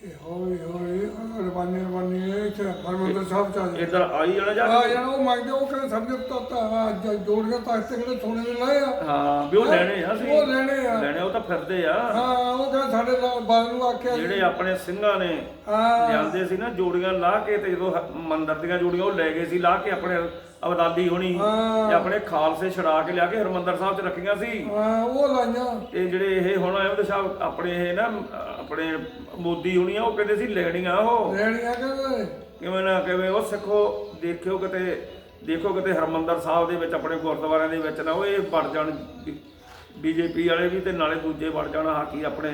Speaker 2: ਇਹ ਹੌਲੀ ਹੌਲੀ ਰਵਾਨੀ ਰਵਾਨੀ ਇੱਥੇ ਹਰਮੰਦਰ ਸਾਹਿਬ ਚ ਆ ਜਾ
Speaker 1: ਇੱਧਰ ਆਈ ਜਾਣਾ ਜਾ
Speaker 2: ਆ ਯਾਰ ਉਹ ਮੰਗਦੇ ਉਹ ਕਹਿੰਦੇ ਸਮਝ ਤਾਂ ਜੋੜ ਕੇ ਤਾਂ ਇੱਥੇ ਕਿਹੜੇ ਸੋਨੇ ਦੇ ਲਾਏ ਆ।
Speaker 1: ਹਾਂ ਵੀ ਉਹ ਲੈਣੇ ਆ
Speaker 2: ਉਹ ਲੈਣੇ ਆ।
Speaker 1: ਲੈਣੇ ਉਹ ਤਾਂ ਫਿਰਦੇ ਆ।
Speaker 2: ਹਾਂ ਉਹ ਕਹਿੰਦੇ ਸਾਡੇ ਨਾਲ ਬਾਦ ਨੂੰ ਆਖਿਆ
Speaker 1: ਜਿਹੜੇ ਆਪਣੇ ਸਿੰਘਾਂ ਨੇ
Speaker 2: ਹਾਂ।
Speaker 1: ਲਿਆਂਦੇ ਸੀ ਨਾ ਜੋੜੀਆਂ ਲਾ ਕੇ ਤੇ ਜਦੋਂ ਹ- ਮੰਦਿਰ ਦੀਆਂ ਜੋੜੀਆਂ ਉਹ ਲੈ ਗਏ ਸੀ ਲਾ ਕੇ ਆਪਣੇ ਅਬਦਾਲੀ ਹੋਣੀ
Speaker 2: ਹਾਂ।
Speaker 1: ਤੇ ਆਪਣੇ ਖਾਲਸੇ ਛੜਾ ਕੇ ਲਿਆ ਕੇ ਹਰਮੰਦਰ ਸਾਹਿਬ 'ਚ ਰੱਖੀਆਂ ਸੀ।
Speaker 2: ਹਾਂ ਉਹ ਲਾਈਆਂ।
Speaker 1: ਇਹ ਜਿਹੜੇ ਇਹ ਹੁਣ ਅਹਿਮਦ ਸਾਹਿਬ ਆਪਣੇ ਇਹ ਨਾ ਅਹ ਆਪਣੇ ਮੋਦੀ ਹੁਣੀ ਆ ਉਹ ਕਹਿੰਦੇ ਸੀ ਲੈਣੀਆਂ ਉਹ।
Speaker 2: ਲੈਣੀਆਂ ਕਹਿੰਦੇ?
Speaker 1: ਕਿਵੇਂ ਨਾ ਕਿਵੇਂ ਉਹ ਸਿੱਖੋ ਦੇਖਿਓ ਕਿਤੇ ਦੇਖੋ ਕਿਤੇ ਹਰਮੰਦਰ ਸਾਹਿਬ ਦੇ ਵਿੱਚ ਆਪਣੇ ਗੁਰਦੁਆਰਿਆਂ ਦੇ ਵਿੱਚ ਨਾ ਉਹ ਇਹ ਵੜ ਜਾਣ ਬੀਜੇਪੀ ਵਾਲੇ ਵੀ ਤੇ ਨਾਲੇ ਦੂਜੇ ਵੜ ਜਾਣ ਹਾਕੀ ਆਪਣੇ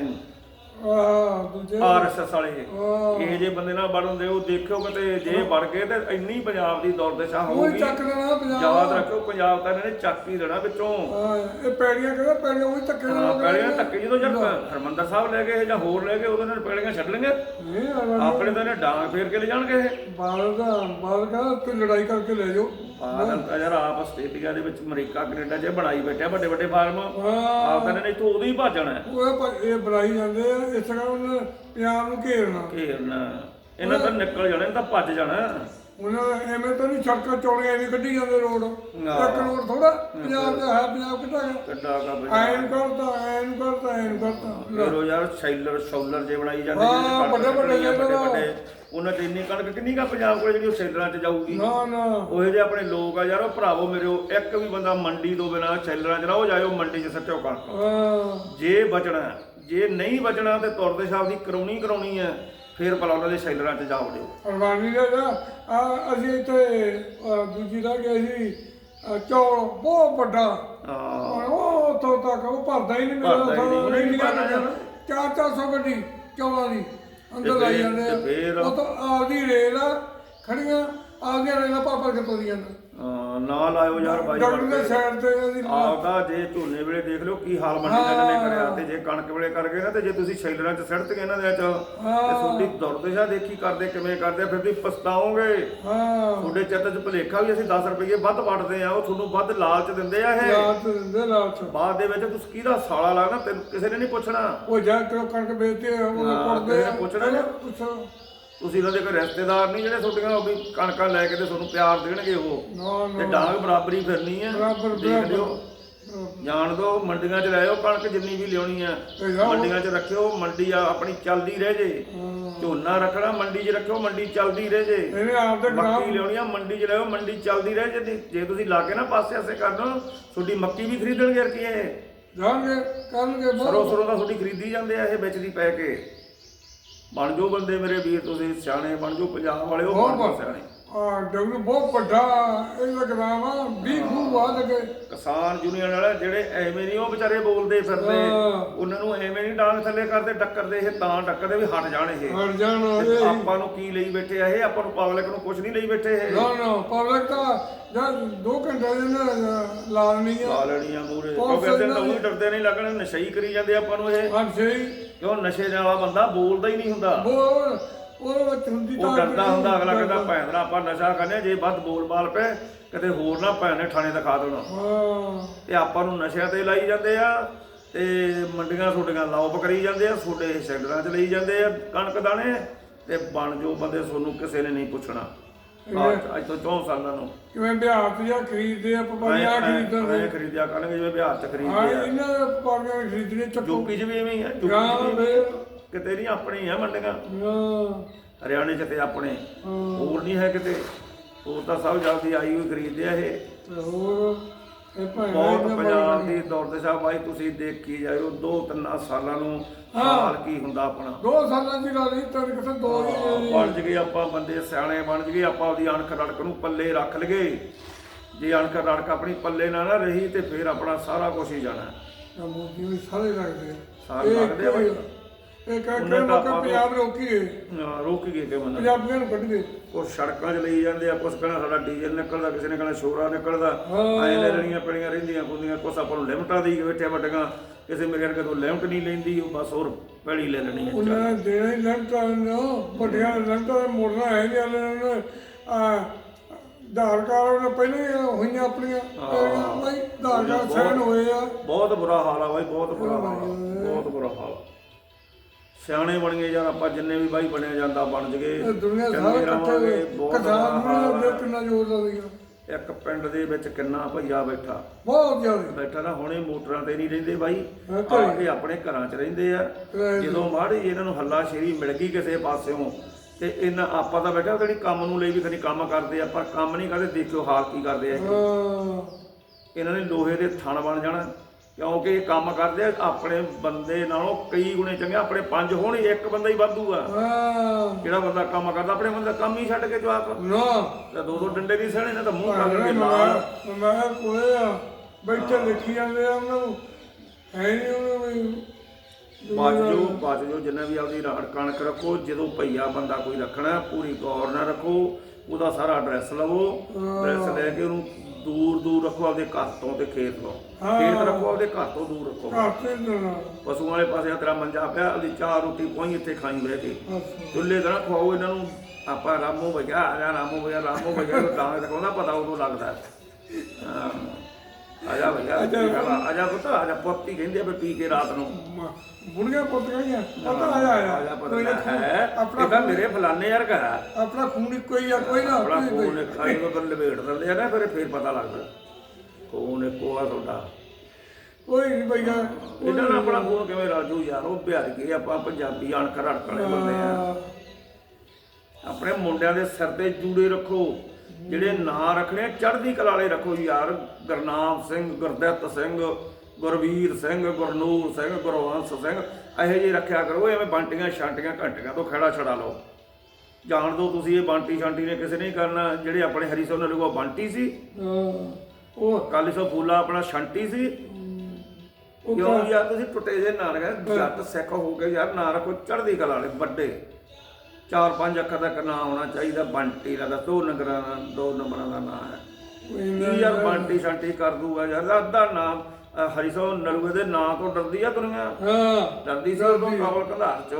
Speaker 2: ਆ ਦੂਜੇ
Speaker 1: ਆਰਐਸਐਸ ਵਾਲੇ।
Speaker 2: ਹਾਂ।
Speaker 1: ਇਹ ਜੇ ਬੰਦੇ ਨਾਲ ਵੜਨ ਦੇ ਉਹ ਦੇਖਿਓ ਕਿਤੇ ਜੇ ਵੜ ਗਏ ਤੇ ਇੰਨੀ ਪੰਜਾਬ ਦੀ ਦੌਰਦਸ਼ਾ
Speaker 2: ਉਹ
Speaker 1: ਹੋਊਗੀ।
Speaker 2: ਚੱਕ ਲੈਣਾ ਪੰਜਾਬ।
Speaker 1: ਯਾਦ ਰੱਖਿਓ ਪੰਜਾਬ ਤਾਂ ਇਹਨਾਂ ਨੇ ਚੱਕ ਹੀ ਦੇਣਾ ਵਿੱਚੋਂ।
Speaker 2: ਹਾਂ ਇਹ ਪੈੜੀਆਂ ਕਹਿੰਦਾ ਪੈੜੀਆਂ ਉਹ ਧੱਕੇ ਨਾਲ
Speaker 1: ਪੈਲੀਆਂ ਧੱਕੇ ਜਦੋਂ ਜਦ ਹਰਮੰਦਰ ਸਾਹਿਬ ਲੈ ਗਏ ਜਾਂ ਹੋਰ ਲੈ ਗਏ ਉਦੋਂ ਇਹਨਾਂ ਨੇ ਪੈਲੀਆਂ ਛੱਡ ਲਈਆਂ।
Speaker 2: ਨਹੀਂ
Speaker 1: ਆਪਣੇ ਤਾਂ ਇਹਨੇ ਡਾਂਗ ਫੇਰ ਕੇ ਲੈ ਜਾਣਗੇ ਇਹ।
Speaker 2: ਦਾ ਬਾਲ ਕਹਿੰਦਾ ਤੂੰ ਲੜਾਈ ਕਰਕੇ ਲੈ ਜਾਓ।
Speaker 1: ਬਾਦਲ ਤਾਂ ਯਾਰ ਆਪ ਆਸਟ੍ਰੇਲੀਆ ਦੇ ਵਿੱਚ ਅਮਰੀਕਾ ਕੈਨੇਡਾ 'ਚ ਬਣਾਈ ਬੈਠਿਆ ਵੱਡੇ ਵੱਡੇ ਫਾਰਮ। ਆਪ ਤਾਂ ਇਹਨਾਂ ਨੇ ਇੱਥੋਂ ਉਦੋਂ ਹੀ ਭਾਜਣਾ ਹੈ।
Speaker 2: ਉਹ ਪਰ ਇਹ ਬਣਾਈ ਜਾਂਦੇ ਆ ਇਸ ਤਰ੍ਹਾਂ ਉਹਨੇ ਪੰਜਾਬ ਨੂੰ ਘੇਰਨਾ।
Speaker 1: ਘੇਰਨਾ। ਇਹਨਾਂ ਤਾਂ ਨਿਕਲ ਜਾਣਾ ਇਹਨਾਂ ਤਾਂ ਭੱਜ ਜਾਣਾ।
Speaker 2: ਉਹਨਾਂ ਨੇ ਐਵੇਂ ਤਾਂ ਨਹੀਂ ਸੜਕਾਂ ਚੌੜੀਆਂ ਐਵੇਂ ਕੱਢੀ ਜਾਂਦੇ ਰੋਡ। ਇੱਕ ਰੋਡ ਥੋੜਾ ਪੰਜਾਬ ਦਾ ਹੈ ਪੰਜਾਬ ਕਿੱਡਾ ਹੈ?
Speaker 1: ਕੱਡਾ ਕਾ ਬਜਾ
Speaker 2: ਐਨ ਕਰਦਾ ਐਨ ਕਰਦਾ ਐਨ ਕਰਦਾ
Speaker 1: ਉਹ ਯਾਰ ਸ਼ੈਲਰ ਸ਼ੌਲਰ ਜੇ ਬਣਾਈ ਜਾਂਦੇ
Speaker 2: ਹਾਂ,
Speaker 1: ਜਿਹੜੇ ਕਣਕ
Speaker 2: ਵੱਡੇ ਵੱਡੇ ਸ਼ੈਲਰ।
Speaker 1: ਵੱਡੇ। ਉਹਨਾਂ ਤੇ ਇੰਨੀ ਕਣਕ ਕਿੰਨੀ ਕਾ ਪੰਜਾਬ ਕੋਲ ਜਿਹੜੀ ਉਹ ਸ਼ੈਲਰਾਂ 'ਚ ਜਾਊਗੀ?
Speaker 2: ਨਾ ਨਾ।
Speaker 1: ਉਹ ਜਿਹੇ ਆਪਣੇ ਲੋਕ ਆ ਯਾਰ ਉਹ ਭਰਾਵੋ ਮੇਰਿਓ ਇੱਕ ਵੀ ਬੰਦਾ ਮੰਡੀ ਤੋਂ ਬਿਨਾ ਸ਼ੈਲਰਾਂ 'ਚ ਨਾ ਉਹ ਜਾਇਓ ਮੰਡੀ 'ਚ ਸੱਟਿਓ ਕਣਕ।
Speaker 2: ਹਾਂ।
Speaker 1: ਜੇ ਬਚਣਾ ਹੈ, ਜੇ ਨਹੀਂ ਬਚਣਾ ਤੇ ਤੁਰਦੇ ਸ਼ਾਬ ਦੀ ਕਰਾਉਣੀ ਕਰਾਉਣੀ ਹੈ ਫਿਰ ਭਲਾ ਉਹਨਾਂ ਦੇ ਸ਼ੈਲਰਾਂ 'ਚ ਜਾ ਵੜਿਓ
Speaker 2: ਅਰਮਾਨੀ ਦਾ ਨਾ ਅਸੀਂ ਇੱਥੇ ਅਹ, ਦੂਜੀ ਦਾ ਗਏ ਸੀ ਅਹ, ਚੌਲ ਬਹੁਤ ਵੱਡਾ।
Speaker 1: ਹਾਂ।
Speaker 2: ਉਹ ਉੱਥੋਂ ਤੱਕ ਉਹ ਭਰਦਾ ਹੀ ਨਹੀਂ
Speaker 1: ਭਰਦਾ ਹੀ ਨਹੀਂ, ਉਹਨੇ ਨਹੀਂ ਭਰਨਾ ਜਾਣਾ।
Speaker 2: ਚਾਰ ਚਾਰ ਸੌ ਗੱਡੀ ਚੌਲਾਂ ਦੀ ਅੰਦਰ
Speaker 1: ਤੇ
Speaker 2: ਲਾਈ
Speaker 1: ਫਿਰ-
Speaker 2: ਜਾਂਦੇ
Speaker 1: ਤੇ ਫਿਰ?
Speaker 2: ਆ ਉਹ ਤਾਂ ਆਪਦੀ ਰੇਲ ਆ ਖੜੀਆਂ ਆਪਦੀਆਂ ਰੇਲਾਂ ਪਾਪਾ ਕੇ ਤੋਰੀ ਜਾਂਦਾ?
Speaker 1: ਹਾਂ, ਨਾ ਲਾਇਓ ਯਾਰ ਬਾਈ
Speaker 2: ਡਾਕਟਰ ਦੇ
Speaker 1: ਕੇ।
Speaker 2: ਸਾਈਡ ਤੇ ਉਹਦੀ
Speaker 1: ਆਪਦਾ ਜੇ ਝੋਨੇ ਵੇਲੇ ਦੇਖ ਲਿਓ ਕੀ ਹਾਲ ਮੰਡੀ ਦਾ ਇਹਨਾਂ ਨੇ ਕਰਿਆ ਤੇ ਜੇ ਕਣਕ ਵੇਲੇ ਕਰ ਗਏ ਨਾ ਤੇ ਜੇ ਤੁਸੀਂ ਸ਼ੈਲਰਾਂ 'ਚ ਸੜਤ ਗਏ ਇਹਨਾਂ ਦੇ ਵਿੱਚ ਤੇ ਤੁਹਾਡੀ ਦੌੜਦੇ ਸ਼ਾ ਦੇਖੀ ਕਰਦੇ ਕਿਵੇਂ ਕਰਦੇ ਆ, ਫਿਰ ਤੁਸੀਂ ਪਛਤਾਓਗੇ।
Speaker 2: ਹਾਂ।
Speaker 1: ਤੁਹਾਡੇ ਚਿੱਤ 'ਚ ਭੁਲੇਖਾ ਵੀ ਅਸੀਂ 10 ਰੁਪਏ ਵੱਧ ਵੜਦੇ ਆ ਉਹ ਤੁਹਾਨੂੰ ਵੱਧ ਲਾਲਚ ਦਿੰਦੇ ਆ ਇਹ।
Speaker 2: ਰਾਤ ਦਿੰਦੇ ਰਾਤ
Speaker 1: ਬਾਅਦ ਦੇ ਵਿੱਚ ਤੁਸੀਂ ਕਿਹਦਾ ਸਾਲਾ ਲੱਗਣਾ ਤੈਨੂੰ ਕਿਸੇ ਨੇ ਨਹੀਂ ਪੁੱਛਣਾ।
Speaker 2: ਉਹ ਜਾ ਕੇ ਕਣਕ ਵੇਚਦੇ ਆ ਉਹ
Speaker 1: ਹਾਂ,
Speaker 2: ਆ।
Speaker 1: ਤੇ ਪੁੱਛਣਾ ਨੀ।
Speaker 2: ਪੁੱਛੋ।
Speaker 1: ਤੁਸੀਂ ਉਹਨਾਂ ਦੇ ਕੋਈ ਰਿਸ਼ਤੇਦਾਰ ਨਹੀਂ ਜਿਹੜੇ ਤੁਹਾਡੀਆਂ ਉਹ ਵੀ ਕਣਕਾਂ ਲੈ ਕੇ ਤੇ ਤੁਹਾਨੂੰ ਪਿਆਰ ਦੇਣਗੇ ਉਹ। ਤੇ ਡਾਂਗ ਬਰਾਬਰੀ ਫਿਰਨੀ ਆ।
Speaker 2: ਬਰਾਬਰ
Speaker 1: ਦੇਖ ਲਿਓ। ਜਾਣ ਦੋ ਮੰਡੀਆਂ 'ਚ ਲਾਇਓ ਕਣਕ ਜਿੰਨੀ ਵੀ ਲਿਆਉਣੀ ਆ। ਮੰਡੀਆਂ 'ਚ ਰੱਖਿਓ ਮੰਡੀ ਆ ਆਪਣੀ ਚੱਲਦੀ ਰਹਿ ਜੇ।
Speaker 2: ਹਾਂ।
Speaker 1: ਝੋਨਾ ਰੱਖਣਾ ਮੰਡੀ 'ਚ ਰੱਖਿਓ ਮੰਡੀ ਚੱਲਦੀ ਰਹਿ ਜੇ।
Speaker 2: ਇਹਨੇ
Speaker 1: ਮੱਕੀ ਲਿਆਉਣੀ ਆ ਮੰਡੀ 'ਚ ਲਾਇਓ ਮੰਡੀ ਚੱਲਦੀ ਰਹਿ ਜੇ। ਜੇ ਤੁਸੀਂ ਲਾ ਕੇ ਨਾ ਪਾਸੇ ਆਸੇ ਕਰ ਦੋ ਤੁਹਾਡੀ ਮੱਕੀ ਵੀ ਖਰੀਦਣਗੇ ਰਕੀਏ
Speaker 2: ਜਾਣਗੇ ਕਰਨਗੇ
Speaker 1: ਸਰੋਂ ਸਰੋਂ ਦਾ ਤੁਹਾਡੀ ਖਰੀਦੀ ਜਾਂਦੇ ਆ ਇਹ ਵਿੱਚ ਦੀ ਪੈ ਕੇ। ਬਣ ਜਾਓ ਬੰਦੇ ਮੇਰੇ ਵੀਰ ਤੁਸੀਂ ਸਿਆਣੇ ਬਣ ਜਾਓ ਪੰਜਾਬ ਵਾਲੇ ਉਹ ਬਣ ਜਾਓ ਸਿਆਣੇ।
Speaker 2: ਆ ਡਗਰੂ ਬਹੁਤ ਵੱਡਾ ਇਹਦਾ ਗ੍ਰਾਮ ਆ 20 ਖੂਹ ਬਾਦ ਕੇ
Speaker 1: ਕਿਸਾਨ ਯੂਨੀਅਨ ਵਾਲੇ ਜਿਹੜੇ ਐਵੇਂ ਨਹੀਂ ਉਹ ਵਿਚਾਰੇ ਬੋਲਦੇ ਫਿਰਦੇ
Speaker 2: ਹਾਂ।
Speaker 1: ਉਹਨਾਂ ਨੂੰ ਐਵੇਂ ਨਹੀਂ ਡਾਂਗ ਥੱਲੇ ਕਰਦੇ ਟੱਕਰਦੇ ਇਹ ਤਾਂ ਟੱਕਰਦੇ ਵੀ ਹਟ ਜਾਣ ਇਹ।
Speaker 2: ਹਟ ਜਾਣ
Speaker 1: ਤੇ
Speaker 2: ਇਹ।
Speaker 1: ਆਪਾਂ ਨੂੰ ਕੀ ਲਈ ਬੈਠੇ ਆ ਇਹ? ਆਪਾਂ ਨੂੰ ਪਬਲਿਕ ਨੂੰ ਕੁਝ ਨਹੀਂ ਲਈ ਬੈਠੇ ਇਹ।
Speaker 2: ਨਾ ਨਾ ਪਬਲਿਕ ਤਾਂ ਜਦ 2 ਘੰਟੇ ਦੇ ਨਾ ਲਾਣੀ ਆ।
Speaker 1: ਲਾ ਲੈਣੀਆਂ ਮੂਰੇ
Speaker 2: ਬਹੁਤ
Speaker 1: ਉਹ ਕਹਿੰਦੇ ਤਾਂ ਉਹ ਡਰਦੇ ਨਹੀਂ ਲੱਗਣੇ ਨਸ਼ਈ ਕਰੀ ਜਾਂਦੇ ਆਪਾਂ ਨੂੰ ਇਹ।
Speaker 2: ਹਾਂ ਸਹੀ।
Speaker 1: ਕਿਉਂ ਨਸ਼ੇ ਵਾਲਾ ਬੰਦਾ ਬੋਲਦਾ ਹੀ ਨਹੀਂ ਹੁੰਦਾ?
Speaker 2: ਬੋਲ ਉਹਦੇ ਵਿੱਚ ਹੁੰਦੀ
Speaker 1: ਉਹ ਡਰਦਾ ਹੁੰਦਾ ਅਗਲਾ ਕਹਿੰਦਾ ਭੈਣ ਦਾ ਆਪਾਂ ਨਸ਼ਾ ਕਰਨੇ ਜੇ ਵੱਧ ਬੋਲ ਬਾਲ ਪਏ ਕਿਤੇ ਹੋਰ ਨਾ ਭੈਣ ਨੇ ਥਾਣੇ ਦਿਖਾ ਦੇਣਾ।
Speaker 2: ਹਾਂ।
Speaker 1: ਤੇ ਆਪਾਂ ਨੂੰ ਨਸ਼ਿਆਂ ਤੇ ਲਾਈ ਜਾਂਦੇ ਆ ਤੇ ਮੰਡੀਆਂ ਛੋਟੀਆਂ ਲੌਪ ਕਰੀ ਜਾਂਦੇ ਆ ਛੋਟੇ ਸੈਂਟਰਾਂ 'ਚ ਲਈ ਜਾਂਦੇ ਆ ਕਣਕ ਦਾਣੇ ਤੇ ਬਣ ਜੋ ਬੰਦੇ ਤੁਹਾਨੂੰ ਕਿਸੇ ਨੇ ਨਹੀਂ ਪੁੱਛਣਾ। ਅੱਜ ਤੋਂ 4 ਸਾਲਾਂ ਨੂੰ।
Speaker 2: ਕਿਵੇਂ ਬਿਹਾਰ ਤੇ ਜਾ ਖਰੀਦਦੇ ਆ ਪਪਾਇਆ ਖਰੀਦਦੇ
Speaker 1: ਐਂ ਖਰੀਦਿਆ ਕਰਨਗੇ ਜਿਵੇਂ ਬਿਹਾਰ 'ਚ ਖਰੀਦਦੇ ਆ।
Speaker 2: ਇਹਨਾਂ ਦੇ ਪਪਾਇਆ ਖਰੀਦਣੇ? ਚੱਕੋ।
Speaker 1: ਯੂਪੀ 'ਚ ਵੀ ਐਵੇਂ ਹੀ ਆ ਯੂਪੀ 'ਚ
Speaker 2: ਹਾਂ
Speaker 1: ਵੀ
Speaker 2: ਵੇ
Speaker 1: ਕਿਤੇ ਨਹੀਂ ਆਪਣੀ ਆ ਮੰਡੀਆਂ।
Speaker 2: ਹਾਂ
Speaker 1: ਹਰਿਆਣੇ 'ਚ ਤੇ ਆਪਣੇ। ਹੋਰ ਨਹੀਂ ਹੈ ਕਿਤੇ। ਹੋਰ ਤਾਂ ਸਭ ਜਲਦੀ ਆਈ ਹੋਈ ਖਰੀਦਦੇ ਆ ਇਹ।
Speaker 2: ਹੋਰ?
Speaker 1: ਬਹੁਤ ਪੰਜਾਬ ਦੀ ਦੌੜ ਦਿਸ਼ਾ ਬਾਈ ਤੁਸੀਂ ਦੇਖੀ ਜਾਇਓ ਦੋ ਤਿੰਨਾਂ ਸਾਲਾਂ ਨੂੰ ਹਾਲ ਕੀ ਹੁੰਦਾ ਆਪਣਾ?
Speaker 2: ਦੋ ਸਾਲਾਂ ਦੀ ਗੱਲ ਨਹੀਂ ਤਿੰਨ ਕਿਤੇ ਦੋ ਹੀ
Speaker 1: ਬਣ ਜਗੇ ਆਪਾਂ ਬੰਦੇ ਸਿਆਣੇ ਬਣ ਜਗੇ ਆਪਾਂ ਉਹਦੀ ਅਣਖ ਰੜਕ ਨੂੰ ਪੱਲੇ ਰੱਖ ਲਈਏ ਜੇ ਅਣਖ ਰੜਕ ਆਪਣੀ ਪੱਲੇ ਨਾ ਨਾ ਰਹੀ ਤੇ ਫਿਰ ਆਪਣਾ ਸਾਰਾ ਕੁਝ ਹੀ ਜਾਣਾ।
Speaker 2: ਆ ਮੋਦੀ ਵੀ ਸਾਰੇ ਲੱਗਦੇ
Speaker 1: ਸਾਰੇ ਲੱਗਦੇ ਬਾਈ।
Speaker 2: ਇਹ ਕਹਿ
Speaker 1: ਉਹਨੇ
Speaker 2: ਕੇ
Speaker 1: ਤਾਂ
Speaker 2: ਲੋਕਾਂ
Speaker 1: ਆਪਾਂ
Speaker 2: ਪੰਜਾਬ ਰੋਕੀਏ
Speaker 1: ਅਹ ਰੁਕ ਗਏ ਕਿ ਬੰਦਾ
Speaker 2: ਪੰਜਾਬੀਆਂ ਨੂੰ ਕੱਢ ਗਏ।
Speaker 1: ਕੁਛ ਸੜਕਾਂ 'ਚ ਲਈ ਜਾਂਦੇ ਆ ਕੁਛ ਕਹਿਣਾ ਸਾਡਾ ਡੀਜ਼ਲ ਨਿਕਲਦਾ ਕਿਸੇ ਨੇ ਕਹਿਣਾ ਸ਼ੋਰਾ ਨਿਕਲਦਾ।
Speaker 2: ਹਾਂ।
Speaker 1: ਐਂ ਲੈਣੀਆਂ ਪੈਣੀਆਂ ਰਹਿੰਦੀਆਂ ਹੁੰਦੀਆਂ ਕੁਛ ਆਪਾਂ ਨੂੰ ਲਿਮਟਾਂ ਦੀ ਬੈਠੇ ਵੱਡੀਆਂ। ਕਿਸੇ ਮੇਰੇ ਵਰਗੇ ਤੋਂ ਲਿਮਟ ਨਹੀਂ ਲੈਂਦੀ ਉਹ ਬਸ ਹੋਰ ਪੈੜੀ ਲੈ ਲੈਣੀ ਹੈ
Speaker 2: ਉਹਨਾਂ ਨੇ ਦੇਣਾ ਹੀ ਲੰਟਾ ਨੂੰ ਵੱਡੀਆਂ ਲੰਟਾ ਦੇ ਮੋੜਨਾ ਹੈ ਨਹੀਂ ਉਹਨਾਂ ਨੇ। ਆ ਧਾਰ ਕਾਰਡ ਨੇ ਪਹਿਲਾਂ ਹੀ ਹੋਈਆਂ ਆਪਣੀਆਂ। ਇਹ ਭਾਈ ਧਾਰ ਕਾਰਡ ਸਾਈਨ ਹੋਏ ਆ।
Speaker 1: ਬਹੁਤ ਬੁਰਾ ਹਾਲ ਆ ਬਾਈ ਬਹੁਤ ਬੁਰਾ ਹਾਲ ਆ। ਬਹੁਤ ਬੁਰਾ ਹਾਲ ਆ। ਸਿਆਣੇ ਬਣ ਗਏ ਯਾਰ ਆਪਾਂ ਜਿੰਨੇ ਵੀ ਬਾਈ ਬਣਿਆ ਜਾਂਦਾ ਬਣ ਜਗੇ।
Speaker 2: ਦੁਨੀਆ ਸਾਰੇ ਇਕੱਠੇ ਕਿਸਾਨ ਨੂੰ ਦੇ ਕਿੰਨਾ ਜ਼ੋਰ।
Speaker 1: ਇੱਕ ਪਿੰਡ ਦੇ ਵਿੱਚ ਕਿੰਨਾ ਭਈਆ ਬੈਠਾ।
Speaker 2: ਬਹੁਤ ਜ਼ਿਆਦਾ।
Speaker 1: ਬੈਠਾ ਨਾ ਹੁਣੇ ਮੋਟਰਾਂ ਤੇ ਨਹੀਂ ਰਹਿੰਦੇ ਬਾਈ।
Speaker 2: ਹਾਂ,
Speaker 1: ਆ ਕੇ ਆਪਣੇ ਘਰਾਂ 'ਚ ਰਹਿੰਦੇ ਆ। ਜਦੋਂ ਮਾੜੀ ਇਹਨਾਂ ਨੂੰ ਹੱਲਾ ਸ਼ੇਰੀ ਮਿਲ ਗਈ ਕਿਸੇ ਪਾਸਿਓਂ ਤੇ ਇਹਨਾਂ ਆਪਾਂ ਤਾਂ ਬੈਠਾ ਜਿਹੜੀ ਕੰਮ ਨੂੰ ਲਈ ਵੀ ਕਦੀ ਕੰਮ ਕਰਦੇ ਆ ਪਰ ਕੰਮ ਨਹੀਂ ਕਰਦੇ ਦੇਖਿਓ ਹਾਲ ਕੀ ਕਰਦੇ ਆ ਇਹਨਾਂ ਨੇ ਲੋਹੇ ਦੇ ਥਣ ਬਣ ਜਾਣਾ। ਕਿਉਂਕਿ ਇਹ ਕੰਮ ਕਰਦੇ ਆ ਆਪਣੇ ਬੰਦੇ ਨਾਲੋਂ ਕਈ ਗੁਣੇ ਚੰਗੇ ਆਪਣੇ ਪੰਜ ਹੋਣ ਇੱਕ ਬੰਦਾ ਹੀ ਵਾਧੂ ਆ। ਜਿਹੜਾ ਬੰਦਾ ਕੰਮ ਕਰਦਾ ਆਪਣੇ ਬੰਦਾ ਕੰਮ ਹੀ ਛੱਡ ਕੇ ਜਵਾਕ।
Speaker 2: ਨਾ।
Speaker 1: ਤੇ ਦੋ ਦੋ ਡੰਡੇ ਨਹੀਂ ਸਹਿਣੇ ਨਾ ਤਾਂ ਮੂੰਹ ਕਰ ਕੇ ਲਾਲ
Speaker 2: ਮੈਂ ਕੋਲੇ ਆ ਬੈਠੇ ਦੇਖੀ ਜਾਂਦੇ ਆ ਉਹਨਾਂ ਨੂੰ। ਹੈ ਨਹੀਂ ਉਹਨਾਂ ਨੂੰ
Speaker 1: ਬਚ ਜੋ ਬਚ ਜੋ ਜਿੰਨਾ ਵੀ ਆਪਦੀ ਕਣਕ ਰੱਖੋ ਜਦੋਂ ਭਈਆ ਬੰਦਾ ਕੋਈ ਰੱਖਣਾ ਪੂਰੀ ਗੌਰ ਨਾਲ ਰੱਖੋ ਉਹਦਾ ਸਾਰਾ ਐਡਰੈਸ ਲਵੋ। ਐਡਰੈਸ ਲੈ ਕੇ ਉਹਨੂੰ ਦੂਰ ਦੂਰ ਰੱਖੋ ਆਪਦੇ ਘਰ ਤੋਂ ਤੇ ਖੇਤ ਤੋਂ। ਖੇਤ ਰੱਖੋ ਆਪਦੇ ਘਰ ਤੋਂ ਦੂਰ ਰੱਖੋ।
Speaker 2: ਘਰ ਤੇ ਨਾ
Speaker 1: ਪਸ਼ੂਆਂ ਵਾਲੇ ਪਾਸੇ ਤੇਰਾ ਮੰਜਾ ਪਿਆ ਉਹਦੀ ਚਾਹ ਰੋਟੀ ਪੋਈ ਇੱਥੇ ਖਾਈ ਬਹਿ ਕੇ।
Speaker 2: ਅੱਛਾ।
Speaker 1: ਚੁੱਲ੍ਹੇ ਤੇ ਨਾ ਖਵਾਓ ਇਹਨਾਂ ਨੂੰ। ਆਪਾਂ ਰਾਮੋ ਭਈਆ ਆ ਰਾਮੋ ਭਈਆ ਰਾਮੋ ਭਈਆ ਨੂੰ ਤਾਂ ਦਿਖਾਉਂਦਾ ਪਤਾ ਉਦੋਂ ਲੱਗਦਾ। ਹਾਂ। ਭਈਆ ਪੁੱਤ ਆ ਜਾ ਪੁੱਤੀ ਕਹਿੰਦੇ ਆ ਵੀ ਪੀ ਕੇ ਰਾਤ ਨੂੰ।
Speaker 2: ਬੁੜੀਆਂ ਪੁੱਤ ਗਈਆਂ। ਪਤਾ ਆਇਆ
Speaker 1: ਆ ਜਾ।
Speaker 2: ਆਇਆ
Speaker 1: ਪਤਾ
Speaker 2: ਕੋਈ ਨਾ
Speaker 1: ਹੈ
Speaker 2: ਆਪਣਾ
Speaker 1: ਇਹਦਾ ਮੇਰੇ ਫਲਾਣੇ ਯਾਰ ਘਰ ਆ।
Speaker 2: ਆਪਣਾ ਖੂਨ ਇੱਕੋ ਹੀ ਆ ਕੋਈ ਨਾ
Speaker 1: ਆਪਣਾ
Speaker 2: ਕੋਈ-
Speaker 1: ਫੋਨ ਖਾਈ ਨੂੰ ਕਰ ਲਵੇੜ ਦਿੰਦੇ ਆ ਨਾ ਫਿਰ ਫੇਰ ਪਤਾ ਲੱਗਦਾ। ਫੋਨ ਇੱਕੋ ਆ ਤੁਹਾਡਾ।
Speaker 2: ਕੋਈ ਨਹੀਂ ਭਈਆ
Speaker 1: ਇਹਨਾਂ ਨਾਲ ਆਪਣਾ ਫੋਨ ਕਿਵੇਂ ਰਾਜੂ ਯਾਰ ਉਹ ਬਿਹਾਰ ਗਏ ਆਪਾਂ ਪੰਜਾਬੀ ਅਣਖ ਰੜਕਣੇ ਬੰਦੇ ਆ। ਆਪਣੇ ਮੁੰਡਿਆਂ ਦੇ ਸਿਰ ਤੇ ਜੂੜੇ ਰੱਖੋ। ਜਿਹੜੇ ਨਾਂ ਰੱਖਣੇ ਚੜ੍ਹਦੀ ਕਲਾ ਵਾਲੇ ਰੱਖੋ ਯਾਰ। ਗੁਰਨਾਮ ਸਿੰਘ ਗੁਰਦਿੱਤ ਸਿੰਘ ਗੁਰਵੀਰ ਸਿੰਘ ਗੁਰਨੂਰ ਸਿੰਘ ਗੁਰਵੰਸ ਸਿੰਘ ਇਹੋ ਜਿਹੇ ਰੱਖਿਆ ਕਰੋ ਐਵੇਂ ਬੰਟੀਆਂ ਛਾਂਟੀਆਂ ਘੰਟੀਆਂ ਤੋਂ ਖੜਾ ਛੜਾ ਲਓ। ਜਾਣ ਦੋ ਤੁਸੀਂ ਇਹ ਬੰਟੀ ਛਾਂਟੀ ਨੇ ਕਿਸੇ ਨਹੀਂ ਕਰਨਾ ਜਿਹੜੇ ਆਪਣੇ ਹਰੀ ਸਿੰਘ ਨਲੂਆ ਬੰਟੀ ਸੀ।
Speaker 2: ਉਹ
Speaker 1: ਕਾਲੀ ਸੋ ਫੂਲਾ ਆਪਣਾ ਛਾਂਟੀ ਸੀ। ਕਿਉਂ ਯਾਰ ਤੁਸੀਂ ਟੁੱਟੇ ਜੇ ਨਾਂ ਲਗਾ ਜੱਟ ਸਿੱਖ ਹੋ ਕੇ ਯਾਰ ਨਾਂ ਰੱਖੋ ਚੜ੍ਹਦੀ ਕਲਾ ਵਾਲੇ ਵੱਡੇ। ਚਾਰ ਪੰਜ ਅੱਖਰ ਦਾ ਨਾਂ ਹੋਣਾ ਚਾਹੀਦਾ ਬੰਟੀ ਦਾ ਦੋ ਨੰਬਰਾਂ ਦਾ ਦੋ ਨੰਬਰਾਂ ਦਾ ਨਾਂ ਹੈ। ਕੀ ਯਾਰ ਬੰਟੀ ਸ਼ਾਂਟੀ ਕਰ ਦੂਗਾ ਯਾਰ? ਅੱਧਾ ਨਾਮ ਹਰੀ ਸੋ ਨਲੂਏ ਦੇ ਨਾਂ ਤੋਂ ਡਰਦੀ ਆ ਦੁਨੀਆ?
Speaker 2: ਹਾਂ।
Speaker 1: ਡਰਦੀ ਸੀ ਉਦੋਂ ਕਾਬਲ ਕੰਧਾਰ ਚ।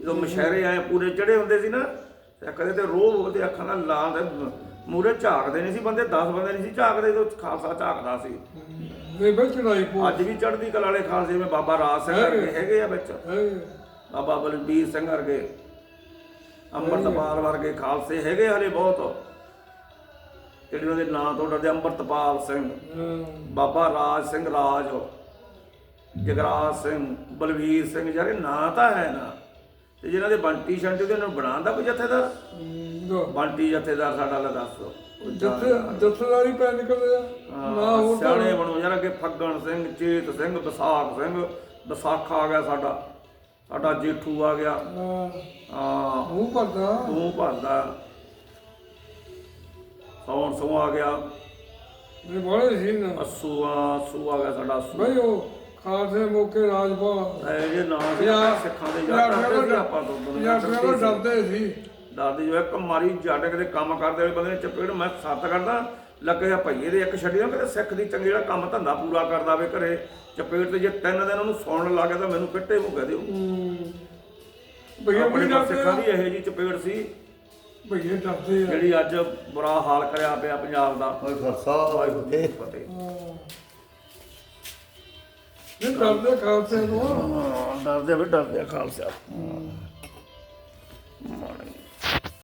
Speaker 1: ਜਦੋਂ ਮਸ਼ਹਿਰੇ ਆਏ ਪੂਰੇ ਚੜੇ ਹੁੰਦੇ ਸੀ ਨਾ ਤੇ ਕਦੇ ਤੇ ਰੋਹ ਉਹਦੇ ਅੱਖਾਂ ਨਾਲ ਲਾਂ ਦੇ ਮੂਰੇ ਝਾਕਦੇ ਨਹੀਂ ਸੀ ਬੰਦੇ 10 ਬੰਦੇ ਨਹੀਂ ਸੀ ਝਾਕਦੇ ਜਦੋਂ ਖਾਲਸਾ ਝਾਕਦਾ ਸੀ।
Speaker 2: ਇਹ ਵਿੱਚ ਚੜਾਈ ਪੋ
Speaker 1: ਅੱਜ ਵੀ ਚੜ੍ਹਦੀ ਕਲਾ ਵਾਲੇ ਖਾਲਸੇ ਜਿਵੇਂ ਬਾਬਾ ਰਾਜ ਸਿੰਘ ਹੈਗੇ। ਆ ਵਿੱਚ।
Speaker 2: ਹੈ
Speaker 1: ਬਾਬਾ ਬਲਬੀਰ ਸਿੰਘ ਵਰਗੇ। ਅੰਮ੍ਰਿਤਪਾਲ ਵਰਗੇ ਖਾਲਸੇ ਹੈਗੇ ਹਲੇ ਬਹੁਤ। ਜਿਹੜੇ ਉਹਨਾਂ ਦੇ ਨਾਂ ਤੋਂ ਡਰਦੇ ਅੰਮ੍ਰਿਤਪਾਲ ਸਿੰਘ। ਬਾਬਾ ਰਾਜ ਸਿੰਘ ਰਾਜ। ਜਗਰਾਜ ਸਿੰਘ ਬਲਵੀਰ ਸਿੰਘ ਯਾਰ ਇਹ ਨਾਂ ਤਾਂ ਹੈ ਨਾ। ਤੇ ਜਿਹਨਾਂ ਦੇ ਬੰਟੀ ਸ਼ੰਟੀ ਉਹਨਾਂ ਨੂੰ ਬਣਾਉਣ ਦਾ ਕੋਈ ਜਥੇਦਾਰ?
Speaker 2: ਦੋ
Speaker 1: ਬੰਟੀ ਜਥੇਦਾਰ ਸਾਡਾ ਲੈ ਦੱਸ
Speaker 2: ਜੱਥੇ ਜੱਥੇਦਾਰੀ ਪੈ ਨਿਕਲਦੇ ਨਾ ਹੋਰ
Speaker 1: ਸਿਆਣੇ ਬਣੋ ਯਾਰ ਅੱਗੇ ਫੱਗਣ ਸਿੰਘ ਚੇਤ ਸਿੰਘ ਵਿਸਾਖ ਸਿੰਘ। ਵਿਸਾਖਾ ਆ ਗਿਆ ਸਾਡਾ। ਸਾਡਾ ਜੇਠੂ ਆ ਗਿਆ।
Speaker 2: ਹਾਂ, ਮੂੰਹ ਭਰਦਾ।
Speaker 1: ਤੂੰ ਭਰਦਾ। ਸੌਣ ਸੌ ਆ ਗਿਆ।
Speaker 2: ਇਹ ਬੜੇ ਸੀ ਨਾ।
Speaker 1: ਅਸੂ ਆ ਗਿਆ ਸਾਡਾ ਅਸੂ।
Speaker 2: ਬਈ ਉਹ ਖਾਲਸੇ ਮੌਕੇ ਰਾਜਪਾ
Speaker 1: ਇਹ ਜੇ ਨਾਂ ਸੀ ਸਿੱਖਾਂ ਦੇ ਯਾਰ ਕਰਦੇ ਸੀ ਆਪਾਂ ਤੋਂ
Speaker 2: ਉਹ ਡਰਦੇ ਸੀ।
Speaker 1: ਦਾਦੀ ਜੋ ਇੱਕ ਮਾਰੀ ਜੱਟ ਕਿਤੇ ਕੰਮ ਕਰਦੇ ਹੋਏ ਬੰਦੇ ਨੇ ਚਪੇੜ ਮੈਂ ਸੱਤ ਕਰਦਾ। ਲੱਗੇ ਆ ਭਈਏ ਦੇ ਇੱਕ ਛੱਡਿਆ ਕਿਤੇ ਸਿੱਖ ਦੀ ਚੰਗੀ ਜਿਹੜਾ ਕੰਮ ਧੰਦਾ ਪੂਰਾ ਕਰਦਾ ਵੇ ਘਰੇ। ਚਪੇੜ ਤੇ ਜੇ ਤਿੰਨ ਦਿਨ ਉਹਨੂੰ ਸੁਣਨ ਲੱਗ ਤਾਂ ਮੈਨੂੰ ਕਿੱਟੇ ਮੂੰਹ ਕਹਦੇ
Speaker 2: ਭਈਆ
Speaker 1: ਕੋਲ
Speaker 2: ਡਰਦੇ
Speaker 1: ਸਿੱਖਾਂ ਦੀ ਇਹੋ ਜੀ ਚਪੇੜ ਸੀ।
Speaker 2: ਭਈਏ ਡਰਦੇ ਆ।
Speaker 1: ਜਿਹੜੀ ਅੱਜ ਬੁਰਾ ਹਾਲ ਕਰਿਆ ਪਿਆ ਪੰਜਾਬ ਦਾ।
Speaker 3: ਓਏ ਖਾਲਸਾ
Speaker 1: ਵਾਹਿਗੁਰੂ ਜੀ ਕੀ ਫਤਿਹ।
Speaker 2: ਡਰਦੇ ਖਾਲਸੇ ਤੋਂ।
Speaker 1: ਡਰਦੇ ਵੀ ਡਰਦੇ ਆ ਖਾਲਸਾ।